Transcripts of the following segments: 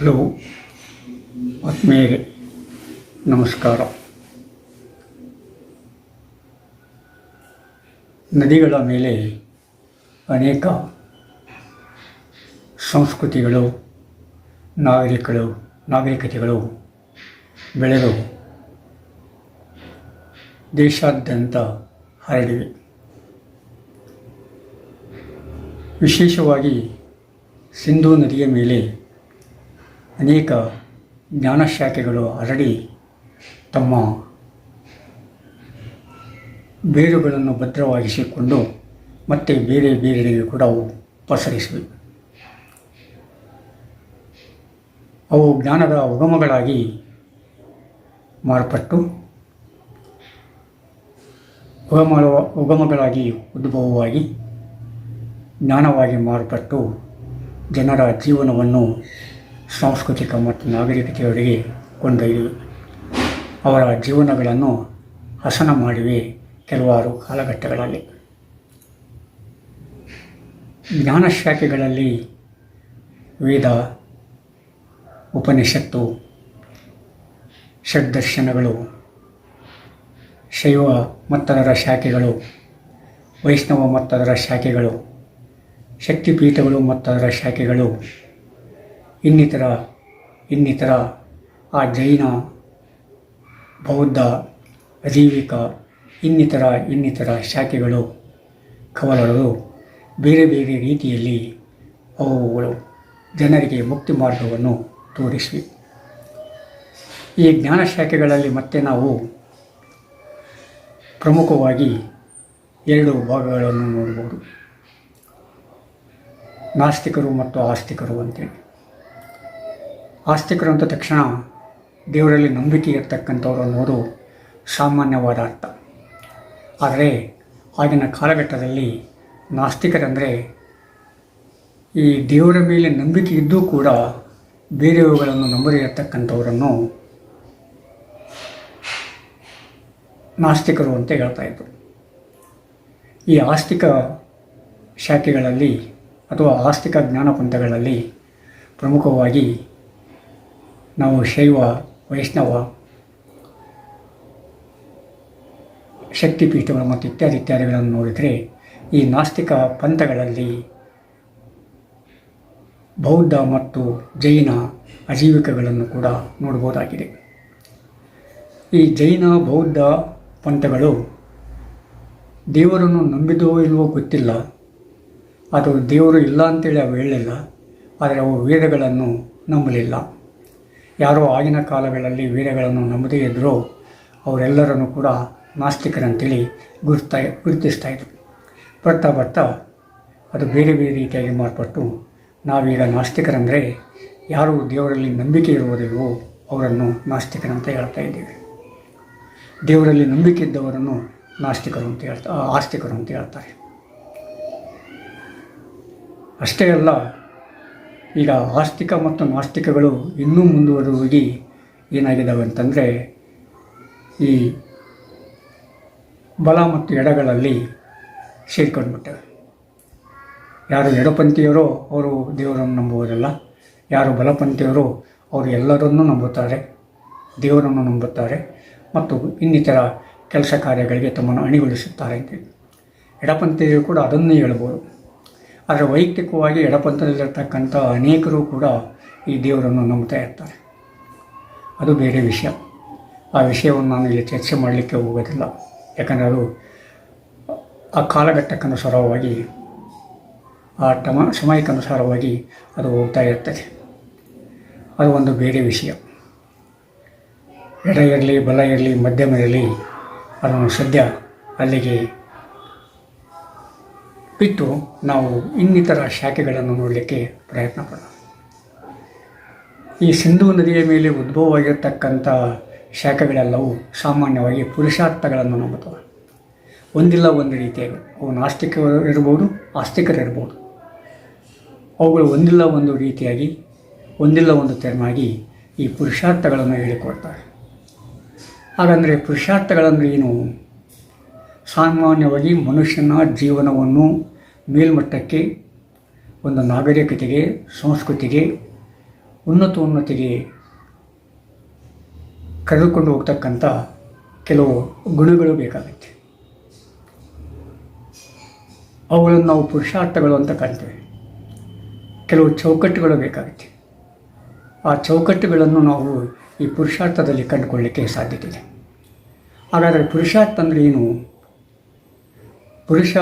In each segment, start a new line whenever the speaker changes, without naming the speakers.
Hello, ಆತ್ಮೀಯರೇ, ನಮಸ್ಕಾರ. ನದಿಗಳ ಮೇಲೆ ಅನೇಕ ಸಂಸ್ಕೃತಿಗಳು, ನಾಗರಿಕಗಳು, ನಾಗರಿಕತೆಗಳು ಬೆಳೆದು ದೇಶಾದ್ಯಂತ ಹರಡಿವೆ. ವಿಶೇಷವಾಗಿ ಸಿಂಧೂ ನದಿಯ ಮೇಲೆ ಅನೇಕ ಜ್ಞಾನ ಶಾಖೆಗಳು ಹರಡಿ ತಮ್ಮ ಬೇರುಗಳನ್ನು ಭದ್ರವಾಗಿಸಿಕೊಂಡು ಮತ್ತೆ ಬೇರೆ ಬೇರೆಡೆಗೆ ಕೂಡ ಅವು ಪಸರಿಸಿವೆ ಅವು ಜ್ಞಾನದ ಉಗಮಗಳಾಗಿ ಮಾರ್ಪಟ್ಟು ಉಗಮ ಉಗಮಗಳಾಗಿ ಉದ್ಭವವಾಗಿ ಜ್ಞಾನವಾಗಿ ಮಾರ್ಪಟ್ಟು ಜನರ ಜೀವನವನ್ನು ಸಾಂಸ್ಕೃತಿಕ ಮತ್ತು ನಾಗರಿಕತೆಯೊಡೆಗೆ ಕೊಂಡೊಯ್ದು ಅವರ ಜೀವನಗಳನ್ನು ಹಸನ ಮಾಡಿವೆ ಕೆಲವಾರು ಕಾಲಘಟ್ಟಗಳಲ್ಲಿ. ಜ್ಞಾನ ಶಾಖೆಗಳಲ್ಲಿ ವೇದ, ಉಪನಿಷತ್ತು, ಷಡ್ದರ್ಶನಗಳು, ಶೈವ ಮತ್ತದರ ಶಾಖೆಗಳು, ವೈಷ್ಣವ ಮತ್ತದರ ಶಾಖೆಗಳು, ಶಕ್ತಿಪೀಠಗಳು ಮತ್ತದರ ಶಾಖೆಗಳು ಇನ್ನಿತರ ಇನ್ನಿತರ, ಆ ಜೈನ, ಬೌದ್ಧ, ಅಜೀವಿಕ, ಇನ್ನಿತರ ಇನ್ನಿತರ ಶಾಖೆಗಳು ಕವಲಗಳು ಬೇರೆ ಬೇರೆ ರೀತಿಯಲ್ಲಿ ಅವುಗಳು ಜನರಿಗೆ ಮುಕ್ತಿ ಮಾರ್ಗವನ್ನು ತೋರಿಸಿವೆ. ಈ ಜ್ಞಾನ ಶಾಖೆಗಳಲ್ಲಿ ಮತ್ತೆ ನಾವು ಪ್ರಮುಖವಾಗಿ ಎರಡು ಭಾಗಗಳನ್ನು ನೋಡ್ಬೋದು ನಾಸ್ತಿಕರು ಮತ್ತು ಆಸ್ತಿಕರು ಅಂತೇಳಿ. ಆಸ್ತಿಕರು ಅಂತ ತಕ್ಷಣ ದೇವರಲ್ಲಿ ನಂಬಿಕೆ ಇರ್ತಕ್ಕಂಥವ್ರು ಅನ್ನೋದು ಸಾಮಾನ್ಯವಾದ ಅರ್ಥ. ಆದರೆ ಆಗಿನ ಕಾಲಘಟ್ಟದಲ್ಲಿ ನಾಸ್ತಿಕರಂದರೆ ಈ ದೇವರ ಮೇಲೆ ನಂಬಿಕೆ ಇದ್ದೂ ಕೂಡ ಬೇರೆಯವುಗಳನ್ನು ನಂಬದೇ ಇರತಕ್ಕಂಥವರನ್ನು ನಾಸ್ತಿಕರು ಅಂತ ಹೇಳ್ತಾ ಇದ್ದರು ಈ ಆಸ್ತಿಕ ಶಾಖೆಗಳಲ್ಲಿ ಅಥವಾ ಆಸ್ತಿಕ ಜ್ಞಾನ ಪಂಥಗಳಲ್ಲಿ ಪ್ರಮುಖವಾಗಿ ನಾವು ಶೈವ, ವೈಷ್ಣವ, ಶಕ್ತಿಪೀಠಗಳು ಮತ್ತು ಇತ್ಯಾದಿ ಇತ್ಯಾದಿಗಳನ್ನು ನೋಡಿದರೆ ಈ ನಾಸ್ತಿಕ ಪಂಥಗಳಲ್ಲಿ ಬೌದ್ಧ ಮತ್ತು ಜೈನ ಅಜೀವಿಕಗಳನ್ನು ಕೂಡ ನೋಡ್ಬೋದಾಗಿದೆ ಈ ಜೈನ, ಬೌದ್ಧ ಪಂಥಗಳು ದೇವರನ್ನು ನಂಬಿದೋ ಇಲ್ವೋ ಗೊತ್ತಿಲ್ಲ. ಅದು ದೇವರು ಇಲ್ಲ ಅಂತೇಳಿ ಅವು ಹೇಳಲಿಲ್ಲ. ಆದರೆ ಅವು ವೇದಗಳನ್ನು ನಂಬಲಿಲ್ಲ. ಯಾರೋ ಆಗಿನ ಕಾಲಗಳಲ್ಲಿ ವೀರಗಳನ್ನು ನಂಬದೇ ಇದ್ದರೂ ಅವರೆಲ್ಲರನ್ನು ಕೂಡ ನಾಸ್ತಿಕರಂತೇಳಿ ಗುರುತಾ ಗುರುತಿಸ್ತಾ ಇದ್ರು. ಬರ್ತಾ ಬರ್ತಾ ಅದು ಬೇರೆ ಬೇರೆ ರೀತಿಯಾಗಿ ಮಾರ್ಪಟ್ಟು ನಾವೀಗ ನಾಸ್ತಿಕರಂದರೆ ಯಾರು ದೇವರಲ್ಲಿ ನಂಬಿಕೆ ಇರುವುದಿಲ್ವೋ ಅವರನ್ನು ನಾಸ್ತಿಕರಂತ ಹೇಳ್ತಾ ಇದ್ದೀವಿ. ದೇವರಲ್ಲಿ ನಂಬಿಕೆ ಇದ್ದವರನ್ನು ನಾಸ್ತಿಕರು ಅಂತ ಹೇಳ್ತಾ, ಆಸ್ತಿಕರು ಅಂತ ಹೇಳ್ತಾರೆ. ಅಷ್ಟೇ ಅಲ್ಲ ಈಗ ಆಸ್ತಿಕ ಮತ್ತು ನಾಸ್ತಿಕಗಳು ಇನ್ನೂ ಮುಂದುವರೆದು ಏನಾಗಿದ್ದಾವೆ ಅಂತಂದರೆ, ಈ ಬಲ ಮತ್ತು ಎಡಗಳಲ್ಲಿ ಸೇರ್ಕೊಂಡ್ಬಿಟ್ಟವೆ. ಯಾರು ಎಡಪಂಥೀಯರೋ ಅವರು ದೇವರನ್ನು ನಂಬುವುದಿಲ್ಲ, ಯಾರು ಬಲಪಂಥೀಯರೋ ಅವರು ಎಲ್ಲರನ್ನೂ ನಂಬುತ್ತಾರೆ, ದೇವರನ್ನು ನಂಬುತ್ತಾರೆ ಮತ್ತು ಇನ್ನಿತರ ಕೆಲಸ ಕಾರ್ಯಗಳಿಗೆ ತಮ್ಮನ್ನು ಅಣಿಗೊಳಿಸುತ್ತಾರೆ ಅಂತೇಳಿ ಎಡಪಂಥೀಯರು ಕೂಡ ಅದನ್ನೇ ಹೇಳ್ಬೋದು. ಆದರೆ ವೈಯಕ್ತಿಕವಾಗಿ ಎಡಪಂಥದಲ್ಲಿರ್ತಕ್ಕಂಥ ಅನೇಕರು ಕೂಡ ಈ ದೇವರನ್ನು ನಂಬ್ತಾ ಇರ್ತಾರೆ. ಅದು ಬೇರೆ ವಿಷಯ. ಆ ವಿಷಯವನ್ನು ನಾನು ಇಲ್ಲಿ ಚರ್ಚೆ ಮಾಡಲಿಕ್ಕೆ ಹೋಗೋದಿಲ್ಲ. ಯಾಕಂದರೆ ಅದು ಆ ಕಾಲಘಟ್ಟಕ್ಕನುಸಾರವಾಗಿ ಆ ಟಮ ಸಮಯಕ್ಕನುಸಾರವಾಗಿ ಅದು ಹೋಗ್ತಾ ಇರ್ತದೆ. ಅದು ಒಂದು ಬೇರೆ ವಿಷಯ. ಎಡ ಇರಲಿ, ಬಲ ಇರಲಿ, ಮಧ್ಯಮ ಇರಲಿ, ಅದನ್ನು ಸದ್ಯ ಅಲ್ಲಿಗೆ ಬಿಟ್ಟು ನಾವು ಇನ್ನಿತರ ಶಾಖೆಗಳನ್ನು ನೋಡಲಿಕ್ಕೆ ಪ್ರಯತ್ನ ಪಡೋಣ. ಈ ಸಿಂಧೂ ನದಿಯ ಮೇಲೆ ಉದ್ಭವವಾಗಿರ್ತಕ್ಕಂಥ ಶಾಖೆಗಳೆಲ್ಲವೂ ಸಾಮಾನ್ಯವಾಗಿ ಪುರುಷಾರ್ಥಗಳನ್ನು ನಂಬುತ್ತವೆ. ಒಂದಿಲ್ಲ ಒಂದು ರೀತಿಯಾಗಿ ಅವು ನಾಸ್ತಿಕರು ಇರ್ಬೋದು ಆಸ್ತಿಕರಿರ್ಬೋದು. ಅವುಗಳು ಒಂದಿಲ್ಲ ಒಂದು ರೀತಿಯಾಗಿ, ಒಂದಿಲ್ಲ ಒಂದು ತೆರನಾಗಿ ಈ ಪುರುಷಾರ್ಥಗಳನ್ನು ಹೇಳಿಕೊಡ್ತಾರೆ. ಹಾಗಂದರೆ ಪುರುಷಾರ್ಥಗಳಂದರೆ ಏನು ಸಾಮಾನ್ಯವಾಗಿ ಮನುಷ್ಯನ ಜೀವನವನ್ನು ಮೇಲ್ಮಟ್ಟಕ್ಕೆ, ಒಂದು ನಾಗರಿಕತೆಗೆ, ಸಂಸ್ಕೃತಿಗೆ, ಉನ್ನತೋನ್ನತಿಗೆ ಕರೆದುಕೊಂಡು ಹೋಗ್ತಕ್ಕಂಥ ಕೆಲವು ಗುಣಗಳು ಬೇಕಾಗುತ್ತೆ. ಅವುಗಳನ್ನು ನಾವು ಪುರುಷಾರ್ಥಗಳು ಅಂತ ಕರಿತೇವೆ. ಕೆಲವು ಚೌಕಟ್ಟುಗಳು ಬೇಕಾಗುತ್ತೆ. ಆ ಚೌಕಟ್ಟುಗಳನ್ನು ನಾವು ಈ ಪುರುಷಾರ್ಥದಲ್ಲಿ ಕಂಡುಕೊಳ್ಳಿಕ್ಕೆ ಸಾಧ್ಯತೆ ಇದೆ. ಹಾಗಾದರೆ ಪುರುಷಾರ್ಥ ಅಂದರೆ ಏನು? ಪುರುಷ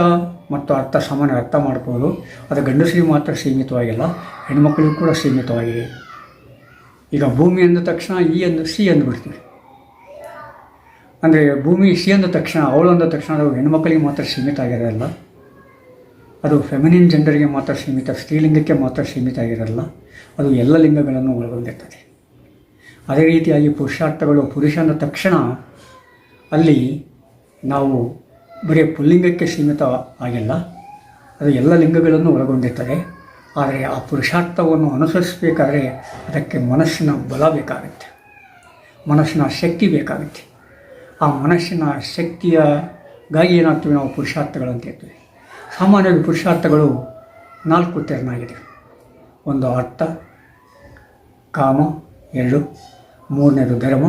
ಮತ್ತು ಅರ್ಥ ಸಾಮಾನ್ಯ ಅರ್ಥ ಮಾಡ್ಬೋದು. ಅದು ಗಂಡಸರಿಗೆ ಮಾತ್ರ ಸೀಮಿತವಾಗಿಲ್ಲ, ಹೆಣ್ಮಕ್ಳಿಗೂ ಕೂಡ ಸೀಮಿತವಾಗಿದೆ. ಈಗ ಭೂಮಿ ಅಂದ ತಕ್ಷಣ ಈ ಅಂದು, ಸಿ ಅಂದ್ಬಿಡ್ತೀವಿ ಅಂದರೆ ಭೂಮಿ ಸಿ ಅಂದ ತಕ್ಷಣ, ಅವಳು ಅಂದ ತಕ್ಷಣ ಅದು ಹೆಣ್ಮಕ್ಳಿಗೆ ಮಾತ್ರ ಸೀಮಿತ ಆಗಿರೋಲ್ಲ ಅದು ಫೆಮಿನಿನ್ ಜೆಂಡರ್ಗೆ ಮಾತ್ರ ಸೀಮಿತ, ಸ್ತ್ರೀಲಿಂಗಕ್ಕೆ ಮಾತ್ರ ಸೀಮಿತ ಆಗಿರಲ್ಲ ಅದು ಎಲ್ಲ ಲಿಂಗಗಳನ್ನು ಒಳಗೊಂಡಿರ್ತದೆ. ಅದೇ ರೀತಿಯಾಗಿ ಪುರುಷಾರ್ಥಗಳು ಪುರುಷ ಅಂದ ತಕ್ಷಣ ಅಲ್ಲಿ ನಾವು ಬರೀ ಪುಲ್ಲಿಂಗಕ್ಕೆ ಸೀಮಿತ ಆಗಿಲ್ಲ. ಅದು ಎಲ್ಲ ಲಿಂಗಗಳನ್ನು ಒಳಗೊಂಡಿರ್ತದೆ. ಆದರೆ ಆ ಪುರುಷಾರ್ಥವನ್ನು ಅನುಸರಿಸಬೇಕಾದ್ರೆ ಅದಕ್ಕೆ ಮನಸ್ಸಿನ ಬಲ ಬೇಕಾಗುತ್ತೆ. ಮನಸ್ಸಿನ ಶಕ್ತಿ ಬೇಕಾಗುತ್ತೆ. ಆ ಮನಸ್ಸಿನ ಶಕ್ತಿಯಗಾಗಿ ಏನಾಗ್ತೀವಿ ನಾವು ಪುರುಷಾರ್ಥಗಳು ಅಂತ ಹೇಳ್ತೀವಿ. ಸಾಮಾನ್ಯವಾಗಿ ಪುರುಷಾರ್ಥಗಳು ನಾಲ್ಕು ತೆರನಾಗಿದೆ. ಒಂದು ಅರ್ಥ, ಕಾಮ, ಎರಡು, ಮೂರನೇದು ಧರ್ಮ,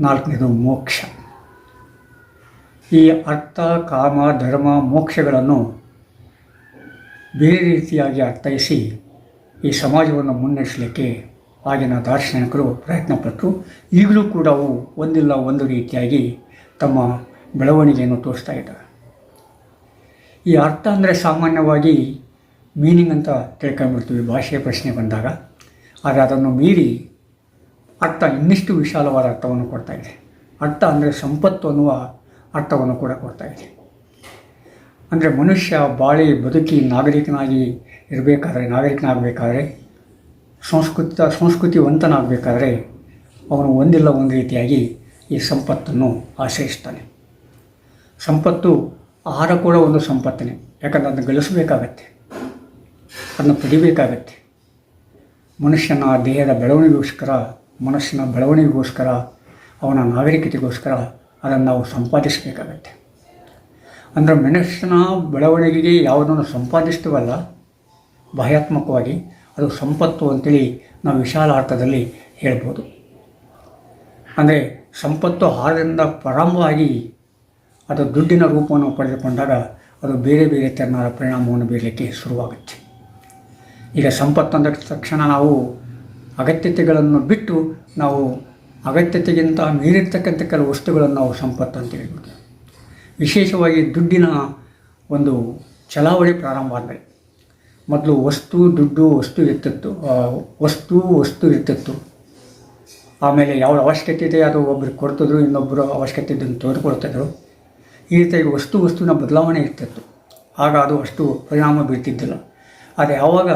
ನಾಲ್ಕನೇದು ಮೋಕ್ಷ. ಈ ಅರ್ಥ, ಕಾಮ, ಧರ್ಮ, ಮೋಕ್ಷಗಳನ್ನು ಬೇರೆ ರೀತಿಯಾಗಿ ಅರ್ಥೈಸಿ ಈ ಸಮಾಜವನ್ನು ಮುನ್ನಡೆಸಲಿಕ್ಕೆ ಆಗಿನ ದಾರ್ಶನಿಕರು ಪ್ರಯತ್ನಪಟ್ಟರು ಈಗಲೂ ಕೂಡ ಅವು ಒಂದಿಲ್ಲ ಒಂದು ರೀತಿಯಾಗಿ ತಮ್ಮ ಬೆಳವಣಿಗೆಯನ್ನು ತೋರಿಸ್ತಾ ಇದ್ದಾರೆ. ಈ ಅರ್ಥ ಅಂದರೆ ಸಾಮಾನ್ಯವಾಗಿ ಮೀನಿಂಗ್ ಅಂತ ತಿಳ್ಕೊಂಡ್ಬಿಡ್ತೀವಿ. ಭಾಷೆಯ ಪ್ರಶ್ನೆ ಬಂದಾಗ. ಆದರೆ ಅದನ್ನು ಮೀರಿ ಅರ್ಥ ಇನ್ನಿಷ್ಟು ವಿಶಾಲವಾದ ಅರ್ಥವನ್ನು ಕೊಡ್ತಾಯಿದೆ ಅರ್ಥ ಅಂದರೆ ಸಂಪತ್ತು ಅನ್ನುವ ಅರ್ಥವನ್ನು ಕೂಡ ಕೊಡ್ತಾ ಇದೆ. ಅಂದರೆ ಮನುಷ್ಯ ಬಾಳಿ ಬದುಕಿ ನಾಗರಿಕನಾಗಿ ಇರಬೇಕಾದ್ರೆ, ನಾಗರಿಕನಾಗಬೇಕಾದ್ರೆ, ಸಂಸ್ಕೃತ, ಸಂಸ್ಕೃತಿವಂತನಾಗಬೇಕಾದ್ರೆ ಅವನು ಒಂದಿಲ್ಲ ಒಂದು ರೀತಿಯಾಗಿ ಈ ಸಂಪತ್ತನ್ನು ಆಶ್ರಯಿಸ್ತಾನೆ. ಸಂಪತ್ತು ಆಹಾರ ಕೂಡ ಒಂದು ಸಂಪತ್ತನೇ ಯಾಕಂದರೆ ಅದನ್ನು ಗಳಿಸಬೇಕಾಗತ್ತೆ. ಅದನ್ನು ಪಡಿಬೇಕಾಗತ್ತೆ. ಮನುಷ್ಯನ ದೇಹದ ಬೆಳವಣಿಗೆಗೋಸ್ಕರ, ಮನುಷ್ಯನ ಬೆಳವಣಿಗೆಗೋಸ್ಕರ, ಅವನ ನಾಗರಿಕತೆಗೋಸ್ಕರ ಅದನ್ನು ನಾವು ಸಂಪಾದಿಸಬೇಕಾಗತ್ತೆ. ಅಂದರೆ ಮನಸ್ಸಿನ ಬೆಳವಣಿಗೆಗೆ ಯಾವುದನ್ನು ಸಂಪಾದಿಸ್ತೀವಲ್ಲ, ಬಾಹ್ಯಾತ್ಮಕವಾಗಿ ಅದು ಸಂಪತ್ತು ಅಂತೇಳಿ ನಾವು ವಿಶಾಲ ಅರ್ಥದಲ್ಲಿ ಹೇಳ್ಬೋದು. ಅಂದರೆ ಸಂಪತ್ತು ಆಹಾರದಿಂದ ಪ್ರಾರಂಭವಾಗಿ ಅದು ದುಡ್ಡಿನ ರೂಪವನ್ನು ಪಡೆದುಕೊಂಡಾಗ ಅದು ಬೇರೆ ಬೇರೆ ತೆರನಾದ ಪರಿಣಾಮವನ್ನು ಬೀರಲಿಕ್ಕೆ ಶುರುವಾಗುತ್ತೆ. ಈಗ ಸಂಪತ್ತು ಅಂದ ತಕ್ಷಣ ನಾವು ಅಗತ್ಯತೆಗಳನ್ನು ಬಿಟ್ಟು ನಾವು ಅಗತ್ಯತೆಗಿಂತ ಮೀರಿರ್ತಕ್ಕಂಥ ಕೆಲವು ವಸ್ತುಗಳನ್ನು ನಾವು ಸಂಪತ್ತು ಅಂತ ಹೇಳ್ಬೋದು. ವಿಶೇಷವಾಗಿ ದುಡ್ಡಿನ ಒಂದು ಚಲಾವಣೆ ಪ್ರಾರಂಭ ಆದಮೇಲೆ ಮೊದಲು ವಸ್ತು, ದುಡ್ಡು, ವಸ್ತು ಇರ್ತಿತ್ತು ವಸ್ತು ವಸ್ತು ಇರ್ತಿತ್ತು. ಆಮೇಲೆ ಯಾವ ಅವಶ್ಯಕತೆ ಇದೆ, ಅದು ಒಬ್ಬರು ಕೊಡ್ತಿದ್ರು ಇನ್ನೊಬ್ಬರು ಅವಶ್ಯಕತೆ ಇದನ್ನು ತೋರಿಕೊಡ್ತಿದ್ರು. ಈ ರೀತಿಯಾಗಿ ವಸ್ತು ವಸ್ತುವಿನ ಬದಲಾವಣೆ ಇರ್ತಿತ್ತು. ಆಗ ಅದು ಅಷ್ಟು ಪರಿಣಾಮ ಬೀರ್ತಿದ್ದಿಲ್ಲ. ಆದರೆ ಯಾವಾಗ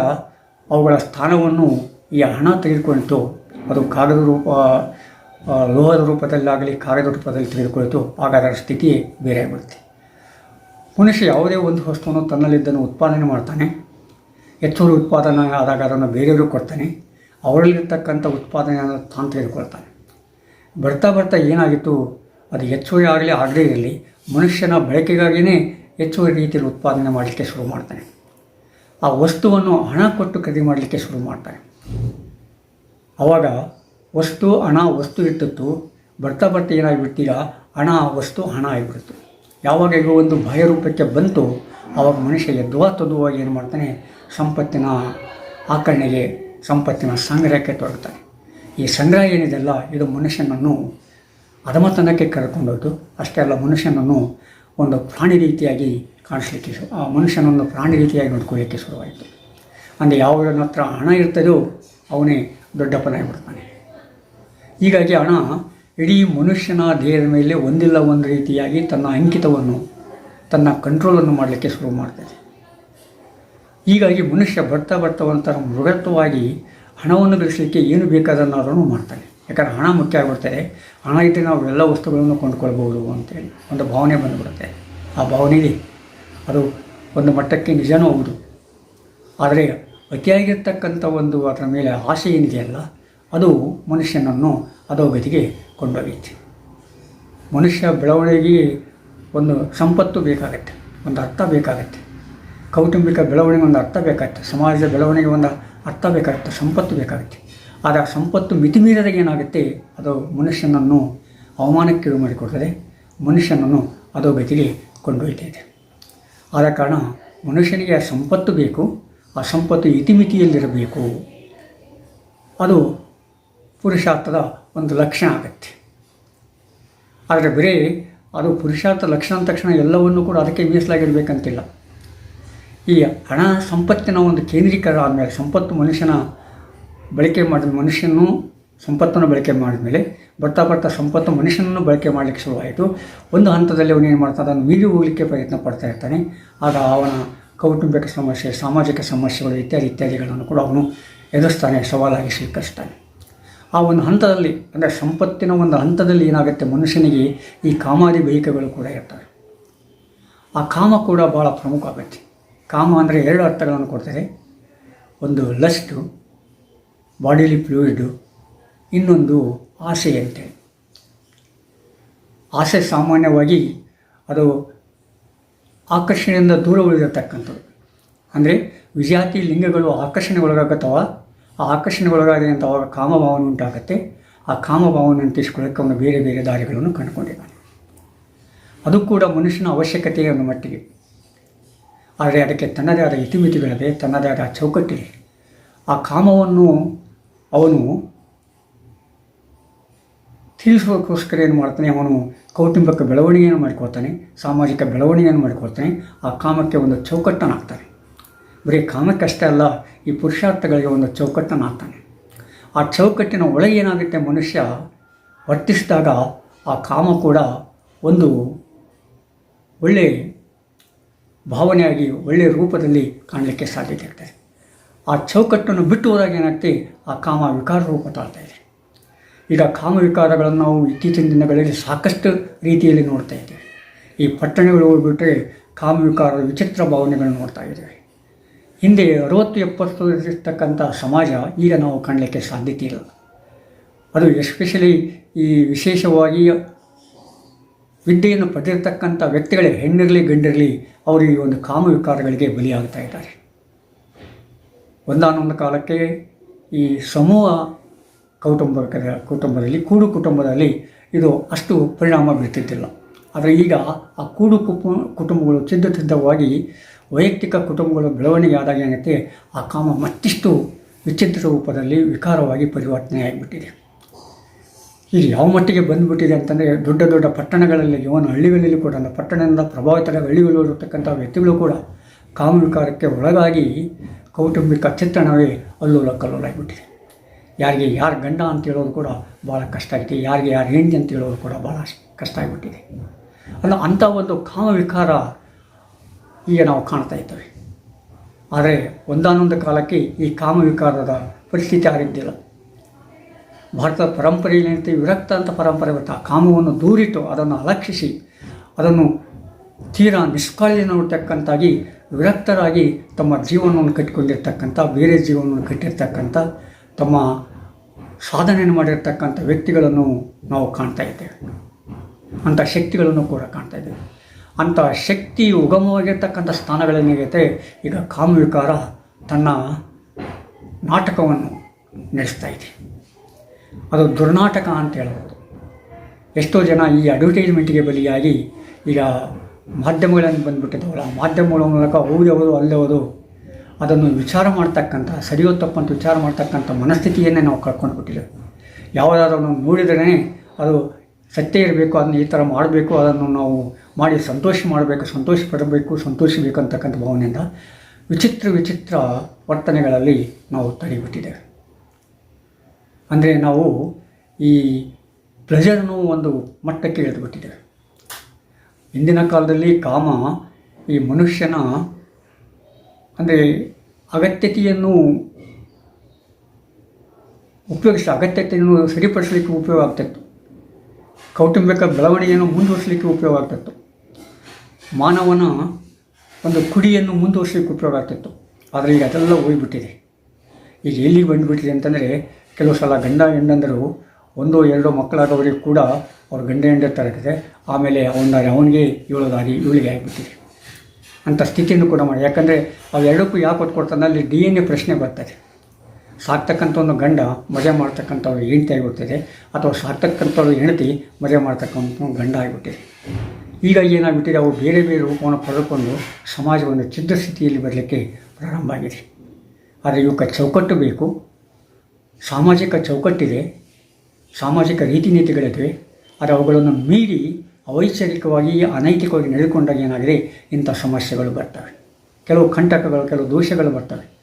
ಅವುಗಳ ಸ್ಥಾನವನ್ನು ಈ ಹಣ ತೆಗೆದುಕೊಂಡಿತು ಅದು ಕಾಗದ ರೂಪ ಲೋಹದ ರೂಪದಲ್ಲಾಗಲಿ ಕಾಗದ ರೂಪದಲ್ಲಿ ತೆಗೆದುಕೊಳ್ತು ಆಗ ಅದರ ಸ್ಥಿತಿ ಬೇರೆ ಆಗಿಬಿಡುತ್ತೆ. ಮನುಷ್ಯ ಯಾವುದೇ ಒಂದು ವಸ್ತುವನ್ನು ತನ್ನಲ್ಲಿದ್ದನ್ನು ಉತ್ಪಾದನೆ ಮಾಡ್ತಾನೆ, ಹೆಚ್ಚುವರಿ ಉತ್ಪಾದನೆ ಆದಾಗ ಅದನ್ನು ಬೇರೆಯವರು ಕೊಡ್ತಾನೆ, ಅವರಲ್ಲಿರ್ತಕ್ಕಂಥ ಉತ್ಪಾದನೆಯನ್ನು ತಾನು ತೆಗೆದುಕೊಳ್ತಾನೆ. ಬರ್ತಾ ಬರ್ತಾ ಏನಾಗಿತ್ತು? ಅದು ಹೆಚ್ಚುವರಿ ಆಗಲಿ ಆಗದೇ ಇರಲಿ, ಮನುಷ್ಯನ ಬಳಕೆಗಾಗಿಯೇ ಹೆಚ್ಚುವರಿ ರೀತಿಯಲ್ಲಿ ಉತ್ಪಾದನೆ ಮಾಡಲಿಕ್ಕೆ ಶುರು ಮಾಡ್ತಾನೆ. ಆ ವಸ್ತುವನ್ನು ಹಣ ಕೊಟ್ಟು ಖರೀದಿ ಮಾಡಲಿಕ್ಕೆ ಶುರು ಮಾಡ್ತಾನೆ. ಆವಾಗ ವಸ್ತು, ಹಣ, ವಸ್ತು ಇರ್ತಿತ್ತು ಬರ್ತಾ ಬರ್ತಾ ಏನಾಗಿಬಿಡ್ತೀಗ ಹಣ, ವಸ್ತು, ಹಣ ಆಗಿಬಿಡ್ತು ಯಾವಾಗ ಈಗ ಒಂದು ಬಾಹ್ಯ ರೂಪಕ್ಕೆ ಬಂತು ಆವಾಗ ಮನುಷ್ಯ ಎದ್ವಾ ತದುವಾಗಿ ಏನು ಮಾಡ್ತಾನೆ? ಸಂಪತ್ತಿನ ಆಕರಣೆಗೆ, ಸಂಪತ್ತಿನ ಸಂಗ್ರಹಕ್ಕೆ ತೊಡಗ್ತಾನೆ. ಈ ಸಂಗ್ರಹ ಏನಿದೆಲ್ಲ, ಇದು ಮನುಷ್ಯನನ್ನು ಅಧಮತನಕ್ಕೆ ಕರ್ಕೊಂಡೋದು ಅಷ್ಟೇ ಅಲ್ಲ, ಮನುಷ್ಯನನ್ನು ಒಂದು ಪ್ರಾಣಿ ರೀತಿಯಾಗಿ ಕಾಣಿಸ್ಲಿಕ್ಕೆ ಶು ಆ ಮನುಷ್ಯನನ್ನು ಪ್ರಾಣಿ ರೀತಿಯಾಗಿ ನೋಡ್ಕೊಳ್ಳಿಕ್ಕೆ ಶುರುವಾಯಿತು. ಅಂದರೆ ಯಾವನ ಹತ್ರ ಹಣ ಇರ್ತದೋ, ಅವನೇ ದೊಡ್ಡಪ್ಪನಾಗಿಬಿಡ್ತಾನೆ. ಹೀಗಾಗಿ ಹಣ ಇಡೀ ಮನುಷ್ಯನ ದೇಹದ ಮೇಲೆ ಒಂದಿಲ್ಲ ಒಂದು ರೀತಿಯಾಗಿ ತನ್ನ ಅಂಕಿತವನ್ನು, ತನ್ನ ಕಂಟ್ರೋಲನ್ನು ಮಾಡಲಿಕ್ಕೆ ಶುರು ಮಾಡ್ತದೆ. ಹೀಗಾಗಿ ಮನುಷ್ಯ ಬರ್ತಾ ಬರ್ತಾ ಒಂಥರ ಮೃಗತ್ವವಾಗಿ ಹಣವನ್ನು ಗಳಿಸಲಿಕ್ಕೆ ಏನು ಬೇಕಾದನ್ನಾದ್ರೂ ಮಾಡ್ತಾನೆ. ಯಾಕಂದರೆ ಹಣ ಮುಖ್ಯ ಆಗಿಬಿಡ್ತದೆ ಹಣ ಇಟ್ಟು ನಾವು ಎಲ್ಲ ವಸ್ತುಗಳನ್ನು ಕೊಂಡುಕೊಳ್ಬೋದು ಅಂತೇಳಿ ಒಂದು ಭಾವನೆ ಬಂದುಬಿಡುತ್ತೆ. ಆ ಭಾವನೆ ಅದು ಒಂದು ಮಟ್ಟಕ್ಕೆ ನಿಜನೂ ಹೌದು. ಆದರೆ ಅತಿಯಾಗಿರ್ತಕ್ಕಂಥ ಒಂದು ಅದರ ಮೇಲೆ ಆಸೆ ಏನಿದೆಯಲ್ಲ ಅದು ಮನುಷ್ಯನನ್ನು ಅಧೋಗತಿಗೆ ಕೊಂಡೊಯ್ಯುತ್ತೆ. ಮನುಷ್ಯ ಬೆಳವಣಿಗೆಗೆ ಒಂದು ಸಂಪತ್ತು ಬೇಕಾಗತ್ತೆ, ಒಂದು ಅರ್ಥ ಬೇಕಾಗತ್ತೆ. ಕೌಟುಂಬಿಕ ಬೆಳವಣಿಗೆ ಒಂದು ಅರ್ಥ ಬೇಕಾಗುತ್ತೆ ಸಮಾಜದ ಬೆಳವಣಿಗೆ ಒಂದು ಅರ್ಥ ಬೇಕಾಗುತ್ತೆ, ಸಂಪತ್ತು ಬೇಕಾಗುತ್ತೆ. ಆದರೆ ಆ ಸಂಪತ್ತು ಮಿತಿಮೀರಿದಾಗ ಏನಾಗುತ್ತೆ? ಅದು ಮನುಷ್ಯನನ್ನು ಅವಮಾನಕ್ಕೀಡು ಮಾಡಿಕೊಡ್ತದೆ ಮನುಷ್ಯನನ್ನು ಅಧೋಗತಿಗೆ ಕೊಂಡೊಯ್ತಾ ಆದ ಕಾರಣ ಮನುಷ್ಯನಿಗೆ ಆ ಸಂಪತ್ತು ಬೇಕು, ಆ ಸಂಪತ್ತು ಇತಿಮಿತಿಯಲ್ಲಿರಬೇಕು. ಅದು ಪುರುಷಾರ್ಥದ ಒಂದು ಲಕ್ಷಣ ಆಗುತ್ತೆ. ಆದರೆ ಬರೀ ಅದು ಪುರುಷಾರ್ಥ ಲಕ್ಷಣ ತಕ್ಷಣ ಎಲ್ಲವನ್ನೂ ಕೂಡ ಅದಕ್ಕೆ ಮೀಸಲಾಗಿರಬೇಕಂತಿಲ್ಲ. ಈ ಹಣ ಸಂಪತ್ತಿನ ಒಂದು ಕೇಂದ್ರೀಕರಣ ಆದಮೇಲೆ, ಸಂಪತ್ತು ಮನುಷ್ಯನ ಬಳಕೆ ಮಾಡಿದ ಮನುಷ್ಯನೂ ಸಂಪತ್ತನ್ನು ಬಳಕೆ ಮಾಡಿದ್ಮೇಲೆ ಬರ್ತಾ ಬರ್ತಾ ಸಂಪತ್ತು ಮನುಷ್ಯನನ್ನು ಬಳಕೆ ಮಾಡಲಿಕ್ಕೆ ಶುರುವಾಯಿತು. ಒಂದು ಹಂತದಲ್ಲಿ ಅವನು ಏನು ಮಾಡ್ತಾನೆ, ಅದನ್ನು ಮೀರಿ ಹೋಗಲಿಕ್ಕೆ ಪ್ರಯತ್ನ ಪಡ್ತಾ ಇರ್ತಾನೆ. ಆಗ ಅವನ ಕೌಟುಂಬಿಕ ಸಮಸ್ಯೆ, ಸಾಮಾಜಿಕ ಸಮಸ್ಯೆಗಳು ಇತ್ಯಾದಿ ಇತ್ಯಾದಿಗಳನ್ನು ಕೂಡ ಅವನು ಎದುರಿಸ್ತಾನೆ, ಸವಾಲಾಗಿ ಸ್ವೀಕರಿಸ್ತಾನೆ. ಆ ಒಂದು ಹಂತದಲ್ಲಿ, ಅಂದರೆ ಸಂಪತ್ತಿನ ಒಂದು ಹಂತದಲ್ಲಿ ಏನಾಗುತ್ತೆ ಮನುಷ್ಯನಿಗೆ ಈ ಕಾಮಾದಿ ಬೈಕಗಳು ಕೂಡ ಇರ್ತವೆ. ಆ ಕಾಮ ಕೂಡ ಭಾಳ ಪ್ರಮುಖ ಆಗುತ್ತೆ ಕಾಮ ಅಂದರೆ ಎರಡು ಅರ್ಥಗಳನ್ನು ಕೊಡ್ತಾರೆ ಒಂದು ಲಸ್ಟು ಬಾಡಿಲಿ ಫ್ಲೂಯಿಡು ಇನ್ನೊಂದು ಆಸೆ ಅಂತೇಳಿ ಆಸೆ ಸಾಮಾನ್ಯವಾಗಿ ಅದು ಆಕರ್ಷಣೆಯಿಂದ ದೂರ ಉಳಿದಿರತಕ್ಕಂಥದ್ದು ಅಂದರೆ ವಿಜಾತಿ ಲಿಂಗಗಳು ಆಕರ್ಷಣೆಗೊಳಗಾಗುತ್ತವ? ಆ ಆಕರ್ಷಣೆಗೊಳಗಾಗಿದೆ ಅಂತ ಅವಾಗ ಕಾಮಭಾವನೆ ಉಂಟಾಗುತ್ತೆ. ಆ ಕಾಮಭಾವನೆ ಅಂತಿಸ್ಕೊಳ್ಳೋಕ್ಕೆ ಅವನು ಬೇರೆ ಬೇರೆ ದಾರಿಗಳನ್ನು ಕಂಡುಕೊಂಡಿದ್ದಾನೆ. ಅದು ಕೂಡ ಮನುಷ್ಯನ ಅವಶ್ಯಕತೆಯ ಒಂದು ಮಟ್ಟಿಗೆ. ಆದರೆ ಅದಕ್ಕೆ ತನ್ನದೇ ಆದ ಇತಿಮಿತಿಗಳದೆ ತನ್ನದೇ ಆದ ಚೌಕಟ್ಟಿದೆ. ಆ ಕಾಮವನ್ನು ಅವನು ತಿಳಿಸೋಕ್ಕೋಸ್ಕರ ಏನು ಮಾಡ್ತಾನೆ? ಅವನು ಕೌಟುಂಬಿಕ ಬೆಳವಣಿಗೆಯನ್ನು ಮಾಡ್ಕೊಳ್ತಾನೆ, ಸಾಮಾಜಿಕ ಬೆಳವಣಿಗೆಯನ್ನು ಮಾಡ್ಕೊಳ್ತಾನೆ. ಆ ಕಾಮಕ್ಕೆ ಒಂದು ಚೌಕಟ್ಟನ್ನು ಹಾಕ್ತಾನೆ ಬರೀ ಕಾಮಕ್ಕಷ್ಟೇ ಅಲ್ಲ, ಈ ಪುರುಷಾರ್ಥಗಳಿಗೆ ಒಂದು ಚೌಕಟ್ಟನ್ನು ಹಾಕ್ತಾನೆ ಆ ಚೌಕಟ್ಟಿನ ಒಳಗೆ ಏನಾಗುತ್ತೆ ಮನುಷ್ಯ ವರ್ತಿಸಿದಾಗ ಆ ಕಾಮ ಕೂಡ ಒಂದು ಒಳ್ಳೆಯ ಭಾವನೆಯಾಗಿ ಒಳ್ಳೆಯ ರೂಪದಲ್ಲಿ ಕಾಣಲಿಕ್ಕೆ ಸಾಧ್ಯತೆ ಇರ್ತದೆ. ಆ ಚೌಕಟ್ಟನ್ನು ಬಿಟ್ಟು ಹೋದಾಗ ಏನಾಗ್ತಿ, ಆ ಕಾಮ ವಿಕಾರ ರೂಪ ತಾಳ್ತಾ ಇದೆ. ಈಗ ಕಾಮ ವಿಕಾರಗಳನ್ನು ನಾವು ಇತ್ತೀಚಿನ ದಿನಗಳಲ್ಲಿ ಸಾಕಷ್ಟು ರೀತಿಯಲ್ಲಿ ನೋಡ್ತಾ ಇದ್ದೇವೆ. ಈ ಪಟ್ಟಣಗಳು ಹೋಗ್ಬಿಟ್ರೆ ಕಾಮ ವಿಕಾರದ ವಿಚಿತ್ರ ಭಾವನೆಗಳನ್ನು ನೋಡ್ತಾ ಇದ್ದೇವೆ. ಹಿಂದೆ ಅರವತ್ತು ಎಪ್ಪತ್ತು ಇರ್ತಕ್ಕಂಥ ಸಮಾಜ ಈಗ ನಾವು ಕಾಣಲಿಕ್ಕೆ ಸಾಧ್ಯತೆ ಇಲ್ಲ. ಅದು ಎಸ್ಪೆಷಲಿ ಈ ವಿಶೇಷವಾಗಿ ವಿದ್ಯೆಯನ್ನು ಪಡೆದಿರ್ತಕ್ಕಂಥ ವ್ಯಕ್ತಿಗಳೇ ಹೆಣ್ಣಿರಲಿ ಗಂಡಿರಲಿ ಅವರು ಈ ಒಂದು ಕಾಮವಿಕಾರಗಳಿಗೆ ಬಲಿಯಾಗ್ತಾ ಇದ್ದಾರೆ. ಒಂದಾನೊಂದು ಕಾಲಕ್ಕೆ ಈ ಸಮೂಹ ಕೌಟುಂಬ ಕುಟುಂಬದಲ್ಲಿ, ಕೂಡು ಕುಟುಂಬದಲ್ಲಿ ಇದು ಅಷ್ಟು ಪರಿಣಾಮ ಬೀರ್ತಿದ್ದಿಲ್ಲ. ಆದರೆ ಈಗ ಆ ಕೂಡು ಕುಟು ಕುಟುಂಬಗಳು ಚಿದ್ದ ಸಿದ್ಧವಾಗಿ ವೈಯಕ್ತಿಕ ಕುಟುಂಬಗಳು ಬೆಳವಣಿಗೆ ಆದಾಗ ಏನಾಗುತ್ತೆ ಆ ಕಾಮ ಮತ್ತಿಷ್ಟು ವಿಚಿತ್ರ ರೂಪದಲ್ಲಿ ವಿಕಾರವಾಗಿ ಪರಿವರ್ತನೆ ಆಗಿಬಿಟ್ಟಿದೆ ಇದು ಯಾವ ಮಟ್ಟಿಗೆ ಬಂದುಬಿಟ್ಟಿದೆ ಅಂತಂದರೆ, ದೊಡ್ಡ ದೊಡ್ಡ ಪಟ್ಟಣಗಳಲ್ಲಿ ಇವನು ಹಳ್ಳಿಗಳಲ್ಲಿ ಕೂಡ ಅಂದರೆ ಪಟ್ಟಣದಿಂದ ಪ್ರಭಾವಿತರ ಹಳ್ಳಿಗಳು ಇರತಕ್ಕಂಥ ವ್ಯಕ್ತಿಗಳು ಕೂಡ ಕಾಮವಿಕಾರಕ್ಕೆ ಒಳಗಾಗಿ ಕೌಟುಂಬಿಕ ಚಿತ್ರಣವೇ ಅಲ್ಲೋಲ ಕಲ್ಲೋಲಾಗಿಬಿಟ್ಟಿದೆ. ಯಾರಿಗೆ ಯಾರು ಗಂಡ ಅಂತ ಹೇಳೋದು ಕೂಡ ಭಾಳ ಕಷ್ಟ ಆಗಿದೆ, ಯಾರಿಗೆ ಯಾರು ಹೆಂಡಿ ಅಂತ ಹೇಳೋದು ಕೂಡ ಭಾಳ ಕಷ್ಟ ಆಗಿಬಿಟ್ಟಿದೆ ಅಲ್ಲ ಅಂಥ ಒಂದು ಕಾಮವಿಕಾರ ಈಗ ನಾವು ಕಾಣ್ತಾ ಇದ್ದೇವೆ. ಆದರೆ ಒಂದಾನೊಂದು ಕಾಲಕ್ಕೆ ಈ ಕಾಮವಿಕಾರದ ಪರಿಸ್ಥಿತಿ ಆಗಿದ್ದಿಲ್ಲ ಭಾರತದ ಪರಂಪರೆಯಲ್ಲಿ ವಿರಕ್ತ ಅಂತ ಪರಂಪರೆ ಆ ಕಾಮವನ್ನು ದೂರಿಟ್ಟು ಅದನ್ನು ಅಲಕ್ಷಿಸಿ, ಅದನ್ನು ತೀರಾ ನಿಷ್ಕಾಳಜಿ ನೋಡ್ತಕ್ಕಂತಾಗಿ, ವಿರಕ್ತರಾಗಿ ತಮ್ಮ ಜೀವನವನ್ನು ಕಟ್ಟಿಕೊಂಡಿರ್ತಕ್ಕಂಥ, ಬೇರೆ ಜೀವನವನ್ನು ಕಟ್ಟಿರ್ತಕ್ಕಂಥ, ತಮ್ಮ ಸಾಧನೆಯನ್ನು ಮಾಡಿರ್ತಕ್ಕಂಥ ವ್ಯಕ್ತಿಗಳನ್ನು ನಾವು ಕಾಣ್ತಾ ಇದ್ದೇವೆ. ಅಂಥ ಶಕ್ತಿಗಳನ್ನು ಕೂಡ ಕಾಣ್ತಾ ಇದ್ದೇವೆ. ಅಂಥ ಶಕ್ತಿ ಉಗಮವಾಗಿರ್ತಕ್ಕಂಥ ಸ್ಥಾನಗಳೇನಾಗೈತೆ ಈಗ ಕಾಮವಿಕಾರ ತನ್ನ ನಾಟಕವನ್ನು ನಡೆಸ್ತಾ ಇದೆ. ಅದು ದುರ್ನಾಟಕ ಅಂತ ಹೇಳ್ಬೋದು. ಎಷ್ಟೋ ಜನ ಈ ಅಡ್ವರ್ಟೈಸ್ಮೆಂಟಿಗೆ ಬಲಿಯಾಗಿ ಈಗ ಮಾಧ್ಯಮಗಳನ್ನು ಬಂದುಬಿಟ್ಟಿದ್ದಾವಲ್ಲ, ಮಾಧ್ಯಮಗಳ ಮೂಲಕ ಹೌದವರು ಅಲ್ಲವರು ಅದನ್ನು ವಿಚಾರ ಮಾಡ್ತಕ್ಕಂಥ, ಸರಿಯೋ ತಪ್ಪಂತ ವಿಚಾರ ಮಾಡ್ತಕ್ಕಂಥ ಮನಸ್ಥಿತಿಯನ್ನೇ ನಾವು ಕಳ್ಕೊಂಡು ಬಿಟ್ಟಿದ್ದೇವೆ ಯಾವುದಾದ್ರೂ ನೋಡಿದ್ರೇ ಅದು ಸತ್ಯ ಇರಬೇಕು ಅದನ್ನು ಈ ಥರ ಮಾಡಬೇಕು, ಅದನ್ನು ನಾವು ಮಾಡಿ ಸಂತೋಷ ಮಾಡಬೇಕು, ಸಂತೋಷ ಪಡಬೇಕು, ಸಂತೋಷಬೇಕು ಅಂತಕ್ಕಂಥ ಭಾವನೆಯಿಂದ ವಿಚಿತ್ರ ವಿಚಿತ್ರ ವರ್ತನೆಗಳಲ್ಲಿ ನಾವು ತಡೆಬಿಟ್ಟಿದ್ದೇವೆ. ಅಂದರೆ ನಾವು ಈ ಪ್ಲೆಜರ್ನು ಒಂದು ಮಟ್ಟಕ್ಕೆ ಇಳಿದುಬಿಟ್ಟಿದ್ದೇವೆ ಇಂದಿನ ಕಾಲದಲ್ಲಿ ಕಾಮ ಈ ಮನುಷ್ಯನ, ಅಂದರೆ ಅಗತ್ಯತೆಯನ್ನು ಉಪಯೋಗಿಸಿ, ಅಗತ್ಯತೆಯನ್ನು ಸರಿಪಡಿಸಲಿಕ್ಕೆ ಉಪಯೋಗ ಆಗ್ತಿತ್ತು. ಕೌಟುಂಬಿಕ ಬೆಳವಣಿಗೆಯನ್ನು ಮುಂದುವರಿಸಲಿಕ್ಕೆ ಉಪಯೋಗ ಆಗ್ತಿತ್ತು ಮಾನವನ ಒಂದು ಕುಡಿಯನ್ನು ಮುಂದುವರಿಸಲಿಕ್ಕೆ ಉಪಯೋಗ ಆಗ್ತಿತ್ತು ಆದರೆ ಈಗ ಅದೆಲ್ಲ ಹೋಗಿಬಿಟ್ಟಿದೆ. ಈಗ ಎಲ್ಲಿಗೆ ಬಂದುಬಿಟ್ಟಿದೆ ಅಂತಂದರೆ ಕೆಲವು ಸಲ ಗಂಡ ಹೆಂಡಂದರು ಒಂದು ಎರಡು ಮಕ್ಕಳಾದವರಿಗೆ ಕೂಡ ಅವ್ರ ಗಂಡ ಹೆಂಡ ತರಕಿದೆ ಆಮೇಲೆ ಅವನ ಅವನಿಗೆ ಇವಳದಾಗಿ ಇವಳಿಗೆ ಆಗಿಬಿಟ್ಟಿದೆ. ಅಂಥ ಸ್ಥಿತಿಯನ್ನು ಕೂಡ ಮಾಡಿ. ಯಾಕಂದರೆ ಅವೆರಡಕ್ಕೂ ಯಾಕೆ ಕೊಡ್ತಾನೆ ಅಲ್ಲಿ ಡಿ ಎನ್ ಎ ಪ್ರಶ್ನೆ ಬರ್ತದೆ. ಸಾಕ್ತಕ್ಕಂಥ ಒಂದು ಗಂಡ ಮದುವೆ ಮಾಡ್ತಕ್ಕಂಥವ್ರು ಹೆಂಡತಿ ಆಗಿಬಿಡ್ತದೆ. ಅಥವಾ ಸಾಕ್ತಕ್ಕಂಥವ್ರು ಹೆಂಡತಿ ಮದುವೆ ಮಾಡ್ತಕ್ಕಂಥ ಗಂಡ ಆಗಿಬಿಟ್ಟಿದೆ ಈಗ ಏನಾಗ್ಬಿಟ್ಟಿದೆ? ಅವು ಬೇರೆ ಬೇರೆ ರೂಪವನ್ನು ಪಡೆದುಕೊಂಡು ಸಮಾಜವನ್ನು ಚಿದ್ದ ಸ್ಥಿತಿಯಲ್ಲಿ ಬರಲಿಕ್ಕೆ ಪ್ರಾರಂಭ ಆಗಿದೆ. ಆದರೆ ಇವಕ್ಕೆ ಚೌಕಟ್ಟು ಬೇಕು. ಸಾಮಾಜಿಕ ಚೌಕಟ್ಟಿದೆ. ಸಾಮಾಜಿಕ ರೀತಿ ನೀತಿಗಳಿವೆ ಆದರೆ ಅವುಗಳನ್ನು ಮೀರಿ ಅವೈಚಾರಿಕವಾಗಿ, ಅನೈತಿಕವಾಗಿ ನಡೆದುಕೊಂಡಾಗ ಏನಾಗಿದೆ? ಇಂಥ ಸಮಸ್ಯೆಗಳು ಬರ್ತವೆ. ಕೆಲವು ಕಂಟಕಗಳು, ಕೆಲವು ದೋಷಗಳು ಬರ್ತವೆ.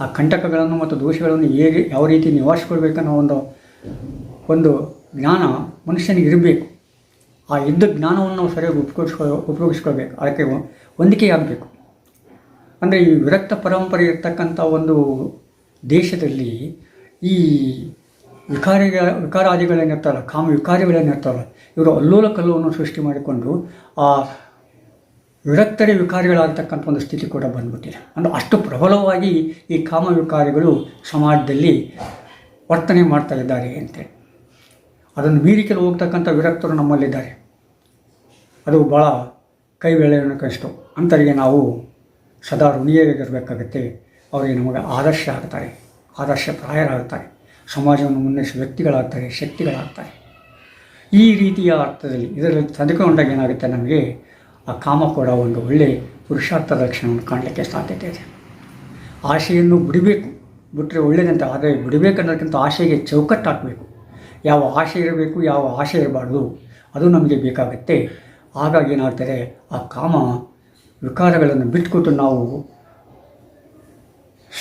ಆ ಕಂಟಕಗಳನ್ನು ಮತ್ತು ದೋಷಗಳನ್ನು ಹೇಗೆ ಯಾವ ರೀತಿ ನಿವಾರಿಸ್ಕೊಳ್ಬೇಕನ್ನೋ ಒಂದು ಒಂದು ಜ್ಞಾನ ಮನುಷ್ಯನಿಗೆ ಇರಬೇಕು. ಆ ಇದ್ದ ಜ್ಞಾನವನ್ನು ನಾವು ಸರಿಯಾಗಿ ಉಪಯೋಗಿಸ್ಕೊ, ಉಪಯೋಗಿಸ್ಕೊಳ್ಬೇಕು. ಅದಕ್ಕೆ ಹೊಂದಿಕೆ ಆಗಬೇಕು ಅಂದರೆ ಈ ವಿರಕ್ತ ಪರಂಪರೆ ಇರ್ತಕ್ಕಂಥ ಒಂದು ದೇಶದಲ್ಲಿ ಈ ವಿಕಾರಿಗ, ವಿಕಾರಾದಿಗಳೇನಿರ್ತಾರಲ್ಲ ಕಾಮ ವಿಕಾರಿಗಳೇನಿರ್ತಾರಲ್ಲ ಇವರು ಅಲ್ಲೋಲ ಕಲ್ಲವನ್ನು ಸೃಷ್ಟಿ ಮಾಡಿಕೊಂಡು ಆ ವಿರಕ್ತರೆ ವಿಕಾರಿಗಳಾಗತಕ್ಕಂಥ ಒಂದು ಸ್ಥಿತಿ ಕೂಡ ಬಂದ್ಬಿಟ್ಟಿದೆ. ಅಂದರೆ ಅಷ್ಟು ಪ್ರಬಲವಾಗಿ ಈ ಕಾಮ ವಿಕಾರಿಗಳು ಸಮಾಜದಲ್ಲಿ ವರ್ತನೆ ಮಾಡ್ತಾ ಇದ್ದಾರೆ ಅಂತೇಳಿ. ಅದನ್ನು ಮೀರಿ ಹೋಗ್ತಕ್ಕಂಥ ವಿರಕ್ತರು ನಮ್ಮಲ್ಲಿದ್ದಾರೆ. ಅದು ಭಾಳ ಕೈ ಕಷ್ಟ. ಅಂತರಿಗೆ ನಾವು ಸದಾ ಋಣಿಯಾಗಿರಬೇಕಾಗತ್ತೆ ಅವರಿಗೆ ನಮಗೆ ಆದರ್ಶ ಆಗ್ತಾರೆ. ಆದರ್ಶ ಪ್ರಾಯರಾಗ್ತಾರೆ. ಸಮಾಜವನ್ನು ಮುನ್ನಡೆಸುವ ವ್ಯಕ್ತಿಗಳಾಗ್ತಾರೆ, ಶಕ್ತಿಗಳಾಗ್ತಾರೆ. ಈ ರೀತಿಯ ಅರ್ಥದಲ್ಲಿ ಇದರಲ್ಲಿ ತಂದುಕೊಂಡಾಗ ಏನಾಗುತ್ತೆ ನಮಗೆ ಆ ಕಾಮ ಕೂಡ ಒಂದು ಒಳ್ಳೆಯ ಪುರುಷಾರ್ಥ ಲಕ್ಷಣವನ್ನು ಕಾಣಲಿಕ್ಕೆ ಸಾಧ್ಯತೆ ಇದೆ. ಆಶೆಯನ್ನು ಬಿಡಬೇಕು. ಬಿಟ್ಟರೆ ಒಳ್ಳೆಯದಂತ ಆದರೆ ಬಿಡಬೇಕನ್ನೋದಕ್ಕಿಂತ ಆಶೆಗೆ ಚೌಕಟ್ಟು ಹಾಕಬೇಕು. ಯಾವ ಆಶೆ ಇರಬೇಕು, ಯಾವ ಆಶೆ ಇರಬಾರ್ದು, ಅದು ನಮಗೆ ಬೇಕಾಗುತ್ತೆ. ಹಾಗಾಗಿ ಏನಾಗ್ತದೆ, ಆ ಕಾಮ ವಿಕಾರಗಳನ್ನು ಬಿಟ್ಕೊಟ್ಟು ನಾವು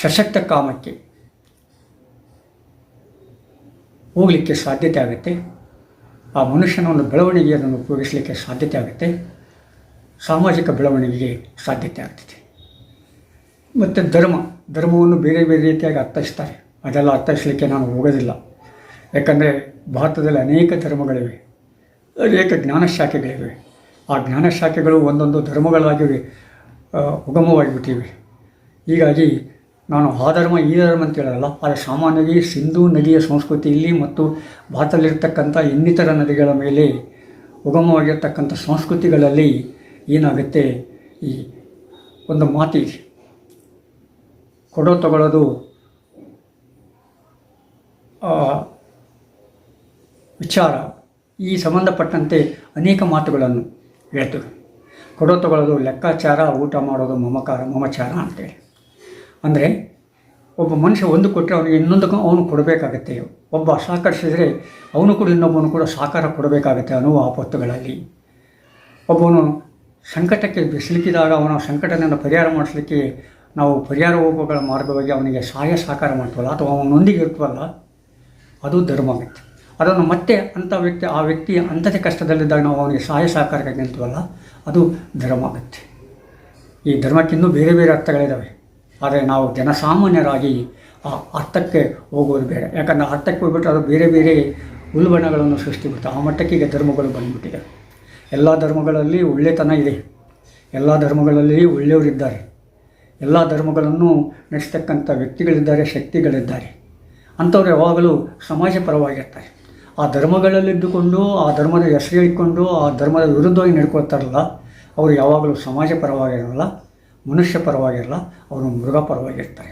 ಸಶಕ್ತ ಕಾಮಕ್ಕೆ ಹೋಗಲಿಕ್ಕೆ ಸಾಧ್ಯತೆ ಆಗುತ್ತೆ. ಆ ಮನುಷ್ಯನ ಒಂದು ಬೆಳವಣಿಗೆಯನ್ನು ಉಪಯೋಗಿಸಲಿಕ್ಕೆ ಸಾಧ್ಯತೆ ಆಗುತ್ತೆ. ಸಾಮಾಜಿಕ ಬೆಳವಣಿಗೆಗೆ ಸಾಧ್ಯತೆ ಆಗ್ತದೆ. ಮತ್ತು ಧರ್ಮ, ಧರ್ಮವನ್ನು ಬೇರೆ ಬೇರೆ ರೀತಿಯಾಗಿ ಅರ್ಥೈಸ್ತಾರೆ. ಅದೆಲ್ಲ ಅರ್ಥೈಸಲಿಕ್ಕೆ ನಾನು ಹೋಗೋದಿಲ್ಲ. ಯಾಕಂದರೆ ಭಾರತದಲ್ಲಿ ಅನೇಕ ಧರ್ಮಗಳಿವೆ, ಅನೇಕ ಜ್ಞಾನ ಶಾಖೆಗಳಿವೆ. ಆ ಜ್ಞಾನ ಶಾಖೆಗಳು ಒಂದೊಂದು ಧರ್ಮಗಳಾಗಿವೆ ಉಗಮವಾಗಿಬಿಟ್ಟಿವೆ. ಹೀಗಾಗಿ ನಾನು ಆ ಧರ್ಮ, ಈ ಧರ್ಮ ಅಂತ ಹೇಳಲ್ಲ ಆದರೆ ಸಾಮಾನ್ಯವಾಗಿ ಸಿಂಧೂ ನದಿಯ ಸಂಸ್ಕೃತಿಯಲ್ಲಿ ಮತ್ತು ಭಾರತದಲ್ಲಿರ್ತಕ್ಕಂಥ ಇನ್ನಿತರ ನದಿಗಳ ಮೇಲೆ ಉಗಮವಾಗಿರ್ತಕ್ಕಂಥ ಸಂಸ್ಕೃತಿಗಳಲ್ಲಿ ಏನಾಗುತ್ತೆ? ಈ ಒಂದು ಮಾತಿಗೆ ಕೊಡೋ ತಗೊಳ್ಳೋದು ವಿಚಾರ. ಈ ಸಂಬಂಧಪಟ್ಟಂತೆ ಅನೇಕ ಮಾತುಗಳನ್ನು ಹೇಳ್ತೇವೆ. ಕೊಡೋ ತಗೊಳ್ಳೋದು ಲೆಕ್ಕಾಚಾರ, ಊಟ ಮಾಡೋದು ಮಮಕಾರ, ಮಮಚಾರ ಅಂತೇಳಿ. ಅಂದರೆ, ಒಬ್ಬ ಮನುಷ್ಯ ಒಂದು ಕೊಟ್ಟರೆ ಅವನಿಗೆ ಇನ್ನೊಂದಕ್ಕೂ ಅವನು ಕೊಡಬೇಕಾಗತ್ತೆ. ಒಬ್ಬ ಸಹಕರಿಸಿದರೆ ಅವನು ಕೂಡ ಇನ್ನೊಬ್ಬನು ಕೂಡ ಸಹಕಾರ ಕೊಡಬೇಕಾಗತ್ತೆ ಅನ್ನುವ ಆಪತ್ತುಗಳಲ್ಲಿ. ಒಬ್ಬನು ಸಂಕಟಕ್ಕೆ ಸಿಲುಕಿದಾಗ ಅವನ ಸಂಕಟದಿಂದ ಪರಿಹಾರ ಮಾಡಿಸ್ಲಿಕ್ಕೆ ನಾವು ಪರಿಹಾರ ಹೋಗುಗಳ ಮಾರ್ಗವಾಗಿ ಅವನಿಗೆ ಸಹಾಯ ಸಹಕಾರ ಮಾಡ್ತೀವಲ್ಲ, ಅಥವಾ ಅವನೊಂದಿಗೆ ಇರ್ತವಲ್ಲ, ಅದು ಧರ್ಮ ವ್ಯಕ್ತಿ ಅದನ್ನು ಮತ್ತೆ ಅಂಥ ವ್ಯಕ್ತಿ, ಆ ವ್ಯಕ್ತಿ ಅಂಥದೇ ಕಷ್ಟದಲ್ಲಿದ್ದಾಗ ನಾವು ಅವನಿಗೆ ಸಹಾಯ ಸಹಕಾರಕ್ಕಾಗಿ ನಿಲ್ತೀವಲ್ಲ ಅದು ಧರ್ಮ ಆಗುತ್ತೆ ಈ ಧರ್ಮಕ್ಕಿನ್ನೂ ಬೇರೆ ಬೇರೆ ಅರ್ಥಗಳಿದ್ದಾವೆ ಆದರೆ ನಾವು ಜನಸಾಮಾನ್ಯರಾಗಿ ಆ ಅರ್ಥಕ್ಕೆ ಹೋಗೋದು ಬೇಡ. ಯಾಕಂದರೆ ಅರ್ಥಕ್ಕೆ ಹೋಗ್ಬಿಟ್ಟು ಅದು ಬೇರೆ ಬೇರೆ ಉಲ್ಬಣಗಳನ್ನು ಸೃಷ್ಟಿ ಆ ಮಟ್ಟಕ್ಕೆ ಈಗ ಧರ್ಮಗಳು ಬಂದ್ಬಿಟ್ಟಿದೆ. ಎಲ್ಲ ಧರ್ಮಗಳಲ್ಲಿ ಒಳ್ಳೆತನ ಇದೆ. ಎಲ್ಲ ಧರ್ಮಗಳಲ್ಲಿ ಒಳ್ಳೆಯವರಿದ್ದಾರೆ. ಎಲ್ಲ ಧರ್ಮಗಳನ್ನು ನಡೆಸ್ತಕ್ಕಂಥ ವ್ಯಕ್ತಿಗಳಿದ್ದಾರೆ, ಶಕ್ತಿಗಳಿದ್ದಾರೆ. ಅಂಥವ್ರು ಯಾವಾಗಲೂ ಸಮಾಜ ಪರವಾಗಿರ್ತಾರೆ ಆ ಧರ್ಮಗಳಲ್ಲಿದ್ದುಕೊಂಡು, ಆ ಧರ್ಮದ ಹೆಸರು ಹೇಳಿಕೊಂಡು, ಆ ಧರ್ಮದ ವಿರುದ್ಧವಾಗಿ ನಡ್ಕೊಳ್ತಾರಲ್ಲ ಅವರು ಯಾವಾಗಲೂ ಸಮಾಜ ಪರವಾಗಿರಲ್ಲ ಮನುಷ್ಯ ಪರವಾಗಿರಲ್ಲ, ಅವರು ಮೃಗ ಪರವಾಗಿರ್ತಾರೆ.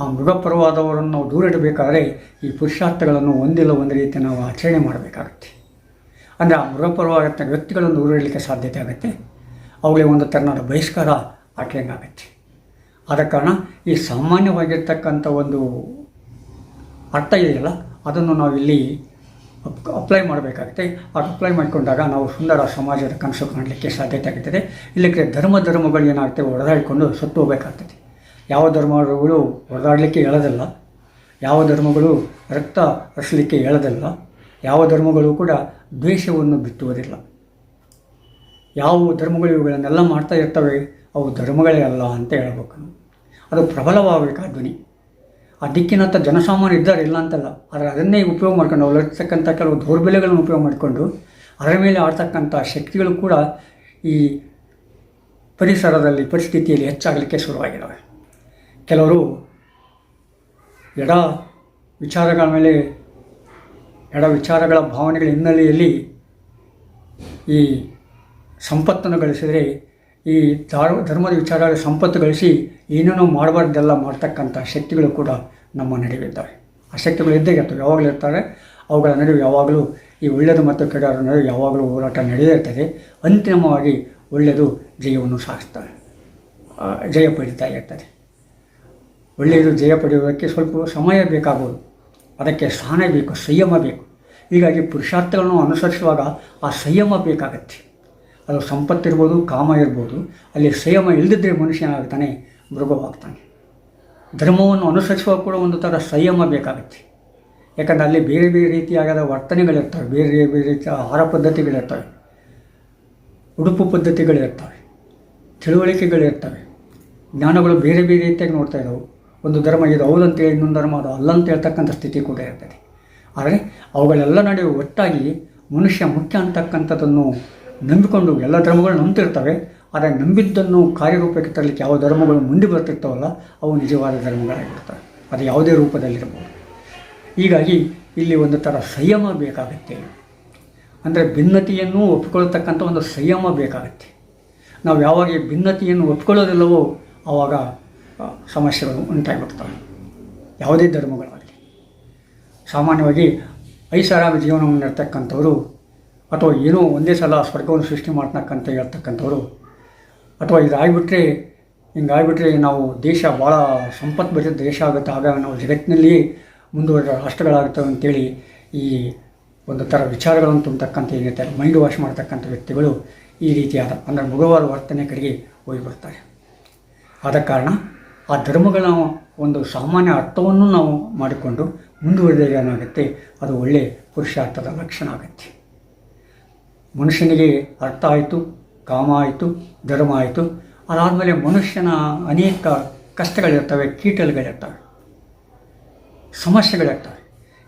ಆ ಮೃಗ ಪರವಾದವರನ್ನು ನಾವು ದೂರ ಇಡಬೇಕಾದ್ರೆ ಈ ಪುರುಷಾರ್ಥಗಳನ್ನು ಒಂದಿಲ್ಲ ಒಂದು ರೀತಿ ನಾವು ಆಚರಣೆ ಮಾಡಬೇಕಾಗುತ್ತೆ. ಅಂದರೆ ಆ ಮೃಗಪರವಾಗಿರ್ತಕ್ಕಂಥ ವ್ಯಕ್ತಿಗಳನ್ನು ಉರುಳಲಿಕ್ಕೆ ಸಾಧ್ಯತೆ ಆಗುತ್ತೆ. ಅವುಗಳಿಗೆ ಒಂದು ತೆರನಾದ ಬಹಿಷ್ಕಾರ ಆಗುತ್ತೆ. ಆದ ಕಾರಣ ಈ ಸಾಮಾನ್ಯವಾಗಿರ್ತಕ್ಕಂಥ ಒಂದು ಅರ್ಥ ಇದೆಯಲ್ಲ? ಅದನ್ನು ನಾವು ಇಲ್ಲಿ ಅಪ್ಲೈ ಮಾಡಬೇಕಾಗುತ್ತೆ. ಆ ಅಪ್ಲೈ ಮಾಡಿಕೊಂಡಾಗ ನಾವು ಸುಂದರ ಸಮಾಜದ ಕನಸು ಕಾಣಲಿಕ್ಕೆ ಸಾಧ್ಯತೆ ಆಗುತ್ತದೆ. ಇಲ್ಲಕ್ಕೆ ಧರ್ಮ ಧರ್ಮಗಳು ಏನಾಗ್ತವೆ ಹೊಡೆದಾಡಿಕೊಂಡು ಸುತ್ತು ಹೋಗಬೇಕಾಗ್ತದೆ. ಯಾವ ಧರ್ಮಗಳು ಹೊಡೆದಾಡಲಿಕ್ಕೆ ಹೇಳೋದಿಲ್ಲ, ಯಾವ ಧರ್ಮಗಳು ರಕ್ತ ಹರಿಸಲಿಕ್ಕೆ ಹೇಳೋದಿಲ್ಲ ಯಾವ ಧರ್ಮಗಳು ಕೂಡ ದ್ವೇಷವನ್ನು ಬಿತ್ತುವುದಿಲ್ಲ. ಯಾವ ಧರ್ಮಗಳು ಇವುಗಳನ್ನೆಲ್ಲ ಮಾಡ್ತಾ ಇರ್ತವೆ, ಅವು ಧರ್ಮಗಳೇ ಅಲ್ಲ ಅಂತ ಹೇಳ್ಬೇಕು. ಅದು ಪ್ರಬಲವಾಗಬೇಕು ಆ ಧ್ವನಿ? ಆ ದಿಕ್ಕಿನಂಥ ಜನಸಾಮಾನ್ಯ ಇದ್ದಾರೆ ಇಲ್ಲ ಅಂತಲ್ಲ. ಆದರೆ ಅದನ್ನೇ ಉಪಯೋಗ ಮಾಡ್ಕೊಂಡು ಅವರಲ್ಲಿರ್ತಕ್ಕಂಥ ಕೆಲವು ದೌರ್ಬಲ್ಯಗಳನ್ನು ಉಪಯೋಗ ಮಾಡಿಕೊಂಡು ಅದರ ಮೇಲೆ ಆಡ್ತಕ್ಕಂಥ ಶಕ್ತಿಗಳು ಕೂಡ ಈ ಪರಿಸರದಲ್ಲಿ, ಪರಿಸ್ಥಿತಿಯಲ್ಲಿ ಹೆಚ್ಚಾಗಲಿಕ್ಕೆ ಶುರುವಾಗಿದ್ದಾವೆ. ಕೆಲವರು ಎಡ ವಿಚಾರಗಳ ಮೇಲೆ ಎಡ ವಿಚಾರಗಳ ಭಾವನೆಗಳ ಹಿನ್ನೆಲೆಯಲ್ಲಿ ಈ ಸಂಪತ್ತನ್ನು ಗಳಿಸಿದರೆ, ಈ ಧಾರ್ ಧರ್ಮದ ವಿಚಾರಗಳ ಸಂಪತ್ತು ಗಳಿಸಿ ಏನೇನೋ ಮಾಡಬಾರ್ದೆಲ್ಲ ಮಾಡ್ತಕ್ಕಂಥ ಶಕ್ತಿಗಳು ಕೂಡ ನಮ್ಮ ಇದ್ದಾವೆ. ಆ ಶಕ್ತಿಗಳು ಇದ್ದೇ ಇರ್ತವೆ, ಯಾವಾಗಲೂ ಇರ್ತಾರೆ. ಅವುಗಳ ನಡುವೆ ಯಾವಾಗಲೂ ಈ ಒಳ್ಳೆಯದು ಮತ್ತು ಕೆಡರ ನಡುವೆ ಯಾವಾಗಲೂ ಹೋರಾಟ ನಡೆದೇ ಇರ್ತದೆ. ಅಂತಿಮವಾಗಿ ಒಳ್ಳೆಯದು ಜಯವನ್ನು ಸಾಧಿಸ್ತಾರೆ ಜಯ ಪಡೀತಾ ಇರ್ತದೆ. ಒಳ್ಳೆಯದು ಜಯ ಪಡೆಯುವುದಕ್ಕೆ ಸ್ವಲ್ಪ ಸಮಯ ಬೇಕಾಗುವುದು ಅದಕ್ಕೆ ಸ್ಥಾನ ಬೇಕು, ಸಂಯಮ ಬೇಕು. ಹೀಗಾಗಿ ಪುರುಷಾರ್ಥಗಳನ್ನು ಅನುಸರಿಸುವಾಗ ಆ ಸಂಯಮ ಬೇಕಾಗತ್ತೆ. ಅದು ಸಂಪತ್ತಿರ್ಬೋದು, ಕಾಮ ಇರ್ಬೋದು, ಅಲ್ಲಿ ಸಂಯಮ ಇಲ್ಲದಿದ್ದರೆ ಮನುಷ್ಯನಾಗ್ತಾನೆ, ಮೃಗವಾಗ್ತಾನೆ. ಧರ್ಮವನ್ನು ಅನುಸರಿಸುವಾಗ ಕೂಡ ಒಂದು ಥರ ಸಂಯಮ ಬೇಕಾಗುತ್ತೆ. ಯಾಕಂದರೆ ಅಲ್ಲಿ ಬೇರೆ ಬೇರೆ ರೀತಿಯಾದ ವರ್ತನೆಗಳಿರ್ತವೆ, ಬೇರೆ ಬೇರೆ ರೀತಿಯ ಆಹಾರ ಪದ್ಧತಿಗಳಿರ್ತವೆ, ಉಡುಪು ಪದ್ಧತಿಗಳಿರ್ತವೆ, ತಿಳುವಳಿಕೆಗಳಿರ್ತವೆ, ಜ್ಞಾನಗಳು ಬೇರೆ ಬೇರೆ ರೀತಿಯಾಗಿ ನೋಡ್ತಾ ಇದ್ದಾವೆ ಒಂದು ಧರ್ಮ ಇದು ಹೌದಂತೇಳಿ ಇನ್ನೊಂದು ಧರ್ಮ ಅದು ಅಲ್ಲಂತ ಹೇಳ್ತಕ್ಕಂಥ ಸ್ಥಿತಿ ಕೂಡ ಇರ್ತದೆ. ಆದರೆ ಅವುಗಳೆಲ್ಲ ನಡುವೆ ಒಟ್ಟಾಗಿ ಮನುಷ್ಯ ಮುಖ್ಯ ಅಂತಕ್ಕಂಥದ್ದನ್ನು ನಂಬಿಕೊಂಡು ಎಲ್ಲ ಧರ್ಮಗಳು ನಂಬ್ತಿರ್ತವೆ. ಆದರೆ ನಂಬಿದ್ದನ್ನು ಕಾರ್ಯರೂಪಕ್ಕೆ ತರಲಿಕ್ಕೆ ಯಾವ ಧರ್ಮಗಳು ಮುಂದೆ ಬರ್ತಿರ್ತಾವಲ್ಲ, ಅವು ನಿಜವಾದ ಧರ್ಮಗಳಾಗಿರ್ತವೆ. ಅದು ಯಾವುದೇ ರೂಪದಲ್ಲಿರ್ಬೋದು ಹೀಗಾಗಿ ಇಲ್ಲಿ ಒಂದು ಥರ ಸಂಯಮ ಬೇಕಾಗುತ್ತೆ. ಅಂದರೆ ಭಿನ್ನತೆಯನ್ನು ಒಪ್ಪಿಕೊಳ್ಳತಕ್ಕಂಥ ಒಂದು ಸಂಯಮ ಬೇಕಾಗುತ್ತೆ. ನಾವು ಯಾವಾಗ ಭಿನ್ನತೆಯನ್ನು ಒಪ್ಕೊಳ್ಳೋದಿಲ್ಲವೋ ಆವಾಗ ಸಮಸ್ಯೆಗಳು ಉಂಟಾಗಿಬಿಡ್ತವೆ. ಯಾವುದೇ ಧರ್ಮಗಳಾಗಲಿ ಸಾಮಾನ್ಯವಾಗಿ ಐಷಾರಾಮ ಜೀವನವನ್ನು ಇರ್ತಕ್ಕಂಥವ್ರು ಅಥವಾ ಏನೋ ಒಂದೇ ಸಲ ಸ್ವರ್ಗವನ್ನು ಸೃಷ್ಟಿ ಮಾಡ್ತಕ್ಕಂಥ ಹೇಳ್ತಕ್ಕಂಥವ್ರು ಅಥವಾ ಇದಾಗಿಬಿಟ್ರೆ, ಹಿಂಗಾಗಿಬಿಟ್ರೆ ನಾವು ದೇಶ ಭಾಳ ಸಂಪತ್ಭರಿತ ದೇಶ ಆಗುತ್ತೆ. ಆಗ ನಾವು ಜಗತ್ತಿನಲ್ಲಿ ಮುಂದುವರೆದ ರಾಷ್ಟ್ರಗಳಾಗುತ್ತವೆ ಅಂತೇಳಿ ಈ ಒಂದು ಥರ ವಿಚಾರಗಳನ್ನು ತುಂಬತಕ್ಕಂಥ ಏನಿದೆ ಮೈಂಡ್ ವಾಶ್ ಮಾಡ್ತಕ್ಕಂಥ ವ್ಯಕ್ತಿಗಳು ಈ ರೀತಿಯಾದ ಅಂದರೆ ಮಗುವಾದ ವರ್ತನೆ ಕಡೆಗೆ ಹೋಗಿ ಬರ್ತಾರೆ. ಆದ ಕಾರಣ ಆ ಧರ್ಮಗಳ ಒಂದು ಸಾಮಾನ್ಯ ಅರ್ಥವನ್ನು ನಾವು ಮಾಡಿಕೊಂಡು ಮುಂದುವರೆದಾಗ ಏನಾಗುತ್ತೆ? ಅದು ಒಳ್ಳೆಯ ಪುರುಷಾರ್ಥದ ಲಕ್ಷಣ ಆಗುತ್ತೆ. ಮನುಷ್ಯನಿಗೆ ಅರ್ಥ ಆಯಿತು, ಕಾಮ ಆಯಿತು, ಧರ್ಮ ಆಯಿತು. ಅದಾದಮೇಲೆ ಮನುಷ್ಯನ ಅನೇಕ ಕಷ್ಟಗಳಿರ್ತವೆ, ಕೀಟಲುಗಳಿರ್ತವೆ, ಸಮಸ್ಯೆಗಳಿರ್ತವೆ.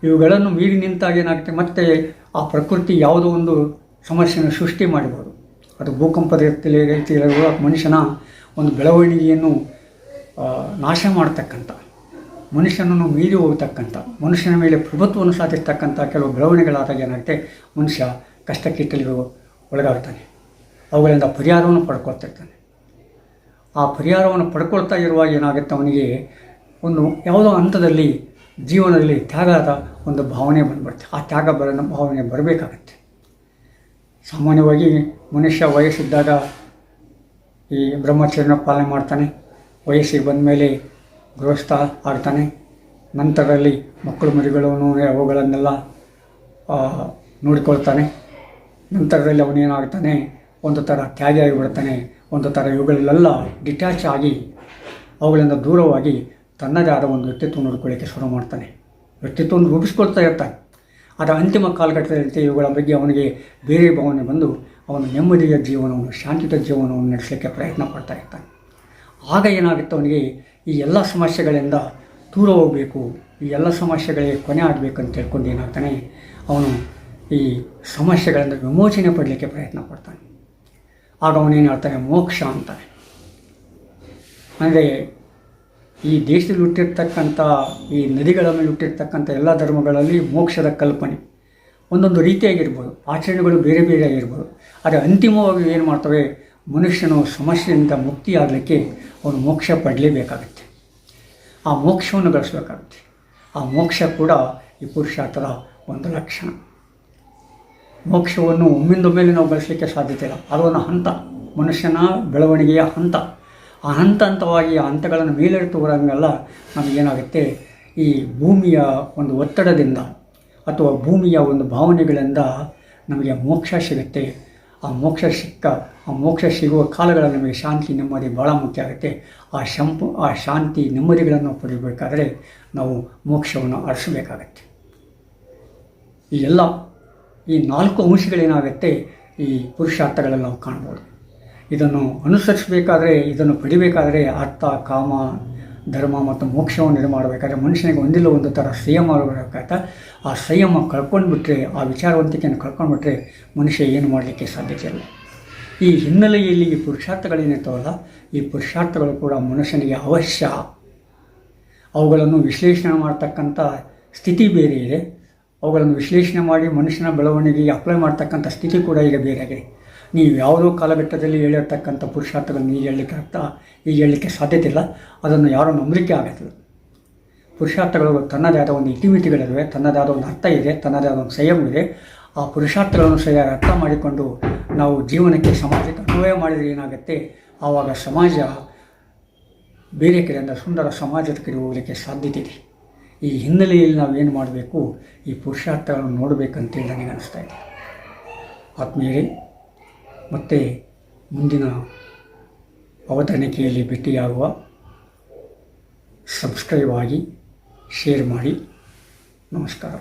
ಇವುಗಳನ್ನು ಮೀರಿ ನಿಂತಾಗ ಏನಾಗುತ್ತೆ? ಮತ್ತೆ ಆ ಪ್ರಕೃತಿ ಯಾವುದೋ ಒಂದು ಸಮಸ್ಯೆಯನ್ನು ಸೃಷ್ಟಿ ಮಾಡಬಹುದು ಅದು ಭೂಕಂಪದ ರೀತಿಯಲ್ಲಿ ಮನುಷ್ಯನ ಒಂದು ಬೆಳವಣಿಗೆಯನ್ನು ನಾಶ ಮಾಡತಕ್ಕಂಥ ಮನುಷ್ಯನನ್ನು ಮೀರಿ ಹೋಗ್ತಕ್ಕಂಥ, ಮನುಷ್ಯನ ಮೇಲೆ ಪ್ರಭುತ್ವವನ್ನು ಸಾಧಿಸ್ತಕ್ಕಂಥ ಕೆಲವು ಬೆಳವಣಿಗೆಗಳಾದಾಗ ಏನಾಗುತ್ತೆ ಮನುಷ್ಯ ಕಷ್ಟಕ್ಕಿಟ್ಟಲಿಗೆ ಒಳಗಾಗ್ತಾನೆ. ಅವುಗಳಿಂದ ಪರಿಹಾರವನ್ನು ಪಡ್ಕೊಳ್ತಿರ್ತಾನೆ. ಆ ಪರಿಹಾರವನ್ನು ಪಡ್ಕೊಳ್ತಾ ಇರುವಾಗ ಏನಾಗುತ್ತೆ ಅವನಿಗೆ, ಒಂದು ಯಾವುದೋ ಹಂತದಲ್ಲಿ, ಜೀವನದಲ್ಲಿ ತ್ಯಾಗದ ಒಂದು ಭಾವನೆ ಬಂದುಬಿಡುತ್ತೆ. ಆ ತ್ಯಾಗ ಬರ, ಭಾವನೆ ಬರಬೇಕಾಗತ್ತೆ. ಸಾಮಾನ್ಯವಾಗಿ ಮನುಷ್ಯ ವಯಸ್ಸಿದ್ದಾಗ ಈ ಬ್ರಹ್ಮಚರ್ಯನ ಪಾಲನೆ ಮಾಡ್ತಾನೆ. ವಯಸ್ಸಿಗೆ ಬಂದ ಮೇಲೆ ಗೃಹಸ್ಥ ಆಡ್ತಾನೆ ನಂತರದಲ್ಲಿ ಮಕ್ಕಳು ಮರಿಗಳನ್ನು ಅವುಗಳನ್ನೆಲ್ಲ ನೋಡಿಕೊಳ್ತಾನೆ. ನಂತರದಲ್ಲಿ ಅವನೇನಾಗ್ತಾನೆ, ಒಂದು ಥರ ತ್ಯಾಗಿ ಆಗಿಬಿಡ್ತಾನೆ, ಒಂದು ಥರ ಇವುಗಳಲ್ಲೆಲ್ಲ ಡಿಟ್ಯಾಚ್ ಆಗಿ, ಅವುಗಳಿಂದ ದೂರವಾಗಿ ತನ್ನದೇ ಆದ ಒಂದು ವ್ಯಕ್ತಿತ್ವ ನೋಡ್ಕೊಳ್ಳಿಕ್ಕೆ ಶುರು ಮಾಡ್ತಾನೆ. ವ್ಯಕ್ತಿತ್ವವನ್ನು ರೂಪಿಸ್ಕೊಳ್ತಾ ಇರ್ತಾನೆ. ಆದರೆ ಅಂತಿಮ ಕಾಲಘಟ್ಟದಲ್ಲಿ ಇವುಗಳ ಬಗ್ಗೆ ಅವನಿಗೆ ಬೇರೆ ಭಾವನೆ ಬಂದು ಅವನು ನೆಮ್ಮದಿಯ ಜೀವನವನ್ನು, ಶಾಂತಿಯುತ ಜೀವನವನ್ನು ನಡೆಸಲಿಕ್ಕೆ ಪ್ರಯತ್ನ ಪಡ್ತಾ ಇರ್ತಾನೆ. ಆಗ ಏನಾಗುತ್ತೆ ಅವನಿಗೆ, ಈ ಎಲ್ಲ ಸಮಸ್ಯೆಗಳಿಂದ ದೂರ ಹೋಗಬೇಕು, ಈ ಎಲ್ಲ ಸಮಸ್ಯೆಗಳಿಗೆ ಕೊನೆ ಆಗಬೇಕು ಅಂತ ತಿಳ್ಕೊಂಡು ಏನಾಗ್ತಾನೆ, ಅವನು ಈ ಸಮಸ್ಯೆಗಳಿಂದ ವಿಮೋಚನೆ ಪಡಲಿಕ್ಕೆ ಪ್ರಯತ್ನ ಪಡ್ತಾನೆ. ಆಗ ಅವನೇನು ಹೇಳ್ತಾನೆ, ಮೋಕ್ಷ ಅಂತಾನೆ. ಅಂದರೆ ಈ ದೇಶದಲ್ಲಿ ಹುಟ್ಟಿರ್ತಕ್ಕಂಥ, ಈ ನದಿಗಳ ಮೇಲೆ ಹುಟ್ಟಿರ್ತಕ್ಕಂಥ ಎಲ್ಲ ಧರ್ಮಗಳಲ್ಲಿ ಮೋಕ್ಷದ ಕಲ್ಪನೆ. ಒಂದೊಂದು ರೀತಿಯಾಗಿರ್ಬೋದು, ಆಚರಣೆಗಳು ಬೇರೆ ಬೇರೆ ಆಗಿರ್ಬೋದು. ಆದರೆ ಅಂತಿಮವಾಗಿ ಏನು ಮಾಡ್ತವೆ ಮನುಷ್ಯನು ಸಮಸ್ಯೆಯಿಂದ ಮುಕ್ತಿಯಾಗಲಿಕ್ಕೆ ಅವನು ಮೋಕ್ಷ ಪಡಲೇಬೇಕಾಗುತ್ತೆ. ಆ ಮೋಕ್ಷವನ್ನು ಗಳಿಸಬೇಕಾಗುತ್ತೆ. ಆ ಮೋಕ್ಷ ಕೂಡ ಈ ಪುರುಷಾರ್ಥದ ಒಂದು ಲಕ್ಷಣ. ಮೋಕ್ಷವನ್ನು ಒಮ್ಮಿಂದೊಮ್ಮೆಲೆ ನಾವು ಗಳಿಸಲಿಕ್ಕೆ ಸಾಧ್ಯತೆ ಇಲ್ಲ. ಅದೊಂದು ಹಂತ. ಮನುಷ್ಯನ ಬೆಳವಣಿಗೆಯ ಹಂತ. ಆ ಹಂತ ಹಂತವಾಗಿ ಆ ಹಂತಗಳನ್ನು ಮೇಲೆಡ್ತು ಬರೋಂಗೆಲ್ಲ ನಮಗೇನಾಗುತ್ತೆ? ಈ ಭೂಮಿಯ ಒಂದು ಒತ್ತಡದಿಂದ ಅಥವಾ ಭೂಮಿಯ ಒಂದು ಭಾವನೆಗಳಿಂದ ನಮಗೆ ಮೋಕ್ಷ ಸಿಗುತ್ತೆ. ಆ ಮೋಕ್ಷ ಸಿಕ್ಕ ಮೋಕ್ಷ ಸಿಗುವ ಕಾಲಗಳಲ್ಲಿ ನಮಗೆ ಶಾಂತಿ ನೆಮ್ಮದಿ ಭಾಳ ಮುಖ್ಯ ಆಗುತ್ತೆ. ಆ ಶಂಪು, ಆ ಶಾಂತಿ ನೆಮ್ಮದಿಗಳನ್ನು ಪಡೆಯಬೇಕಾದರೆ ನಾವು ಮೋಕ್ಷವನ್ನು ಅರಸಬೇಕಾಗತ್ತೆ ಈ ಎಲ್ಲ, ಈ ನಾಲ್ಕು ಅಂಶಗಳೇನಾಗುತ್ತೆ ಈ ಪುರುಷಾರ್ಥಗಳಲ್ಲಿ ನಾವು ಕಾಣ್ಬೋದು. ಇದನ್ನು ಅನುಸರಿಸಬೇಕಾದ್ರೆ, ಇದನ್ನು ಪಡಿಬೇಕಾದರೆ ಅರ್ಥ, ಕಾಮ, ಧರ್ಮ ಮತ್ತು ಮೋಕ್ಷವನ್ನು ಇದು ಮಾಡಬೇಕಾದ್ರೆ ಮನುಷ್ಯನಿಗೆ ಒಂದಿಲ್ಲ ಒಂದು ಥರ ಸಂಯಮ ಆಗಬೇಕಾಯ್ತ ಆ ಸಂಯಮ ಕಳ್ಕೊಂಡ್ಬಿಟ್ರೆ, ಆ ವಿಚಾರವಂತಿಕೆಯನ್ನು ಕಳ್ಕೊಂಡ್ಬಿಟ್ರೆ ಮನುಷ್ಯ ಏನು ಮಾಡಲಿಕ್ಕೆ ಸಾಧ್ಯತೆ ಇಲ್ಲ. ಈ ಹಿನ್ನೆಲೆಯಲ್ಲಿ ಈ ಪುರುಷಾರ್ಥಗಳೇನಿರ್ತಾವಲ್ಲ ಈ ಪುರುಷಾರ್ಥಗಳು ಕೂಡ ಮನುಷ್ಯನಿಗೆ ಅವಶ್ಯ. ಅವುಗಳನ್ನು ವಿಶ್ಲೇಷಣೆ ಮಾಡ್ತಕ್ಕಂಥ ಸ್ಥಿತಿ ಬೇರೆ ಇದೆ. ಅವುಗಳನ್ನು ವಿಶ್ಲೇಷಣೆ ಮಾಡಿ ಮನುಷ್ಯನ ಬೆಳವಣಿಗೆಗೆ ಅಪ್ಲೈ ಮಾಡ್ತಕ್ಕಂಥ ಸ್ಥಿತಿ ಕೂಡ ಈಗ ಬೇರೆ ಆಗಿದೆ. ನೀವು ಯಾವುದೋ ಕಾಲಘಟ್ಟದಲ್ಲಿ ಹೇಳಿರ್ತಕ್ಕಂಥ ಪುರುಷಾರ್ಥಗಳನ್ನು ಈಗ ಹೇಳಲಿಕ್ಕೆ ಆಗ್ತಾ ಈಗ ಹೇಳಲಿಕ್ಕೆ ಸಾಧ್ಯತೆ ಇಲ್ಲ. ಅದನ್ನು ಯಾರೂ ನಂಬಲಿಕ್ಕೆ ಆಗತ್ತಿಲ್ಲ ಪುರುಷಾರ್ಥಗಳು ತನ್ನದೇ ಆದ ಒಂದು ಇತಿಮಿತಿಗಳಿವೆ ತನ್ನದೇ ಆದ ಒಂದು ಅರ್ಥ ಇದೆ, ತನ್ನದೇ ಆದ ಒಂದು ಸಂಯಮ ಇದೆ. ಆ ಪುರುಷಾರ್ಥಗಳನ್ನು ಸರಿಯಾಗಿ ಅರ್ಥ ಮಾಡಿಕೊಂಡು ನಾವು ಜೀವನಕ್ಕೆ ಸಮಾಜಕ್ಕೆ ಅನ್ವಯ ಮಾಡಿದರೆ ಏನಾಗುತ್ತೆ? ಆವಾಗ ಸಮಾಜ ಬೇರೆ ಕಡೆಯಿಂದ ಸುಂದರ ಸಮಾಜದ ಕಡೆ ಹೋಗಲಿಕ್ಕೆ ಸಾಧ್ಯತೆ ಇದೆ. ಈ ಹಿನ್ನೆಲೆಯಲ್ಲಿ ನಾವು ಏನು ಮಾಡಬೇಕು? ಈ ಪುರುಷಾರ್ಥಗಳನ್ನು ನೋಡಬೇಕಂತೇಳಿ ನನಗೆ ಅನಿಸ್ತಾ ಇದೆ. ಆತ್ಮೀಯರೇ, ಮತ್ತು ಮುಂದಿನ ಅವತರಣಿಕೆಯಲ್ಲಿ ಭೇಟಿಯಾಗುವ ಸಬ್ಸ್ಕ್ರೈಬ್ ಆಗಿ ಶೇರ್ ಮಾಡಿ. ನಮಸ್ಕಾರ.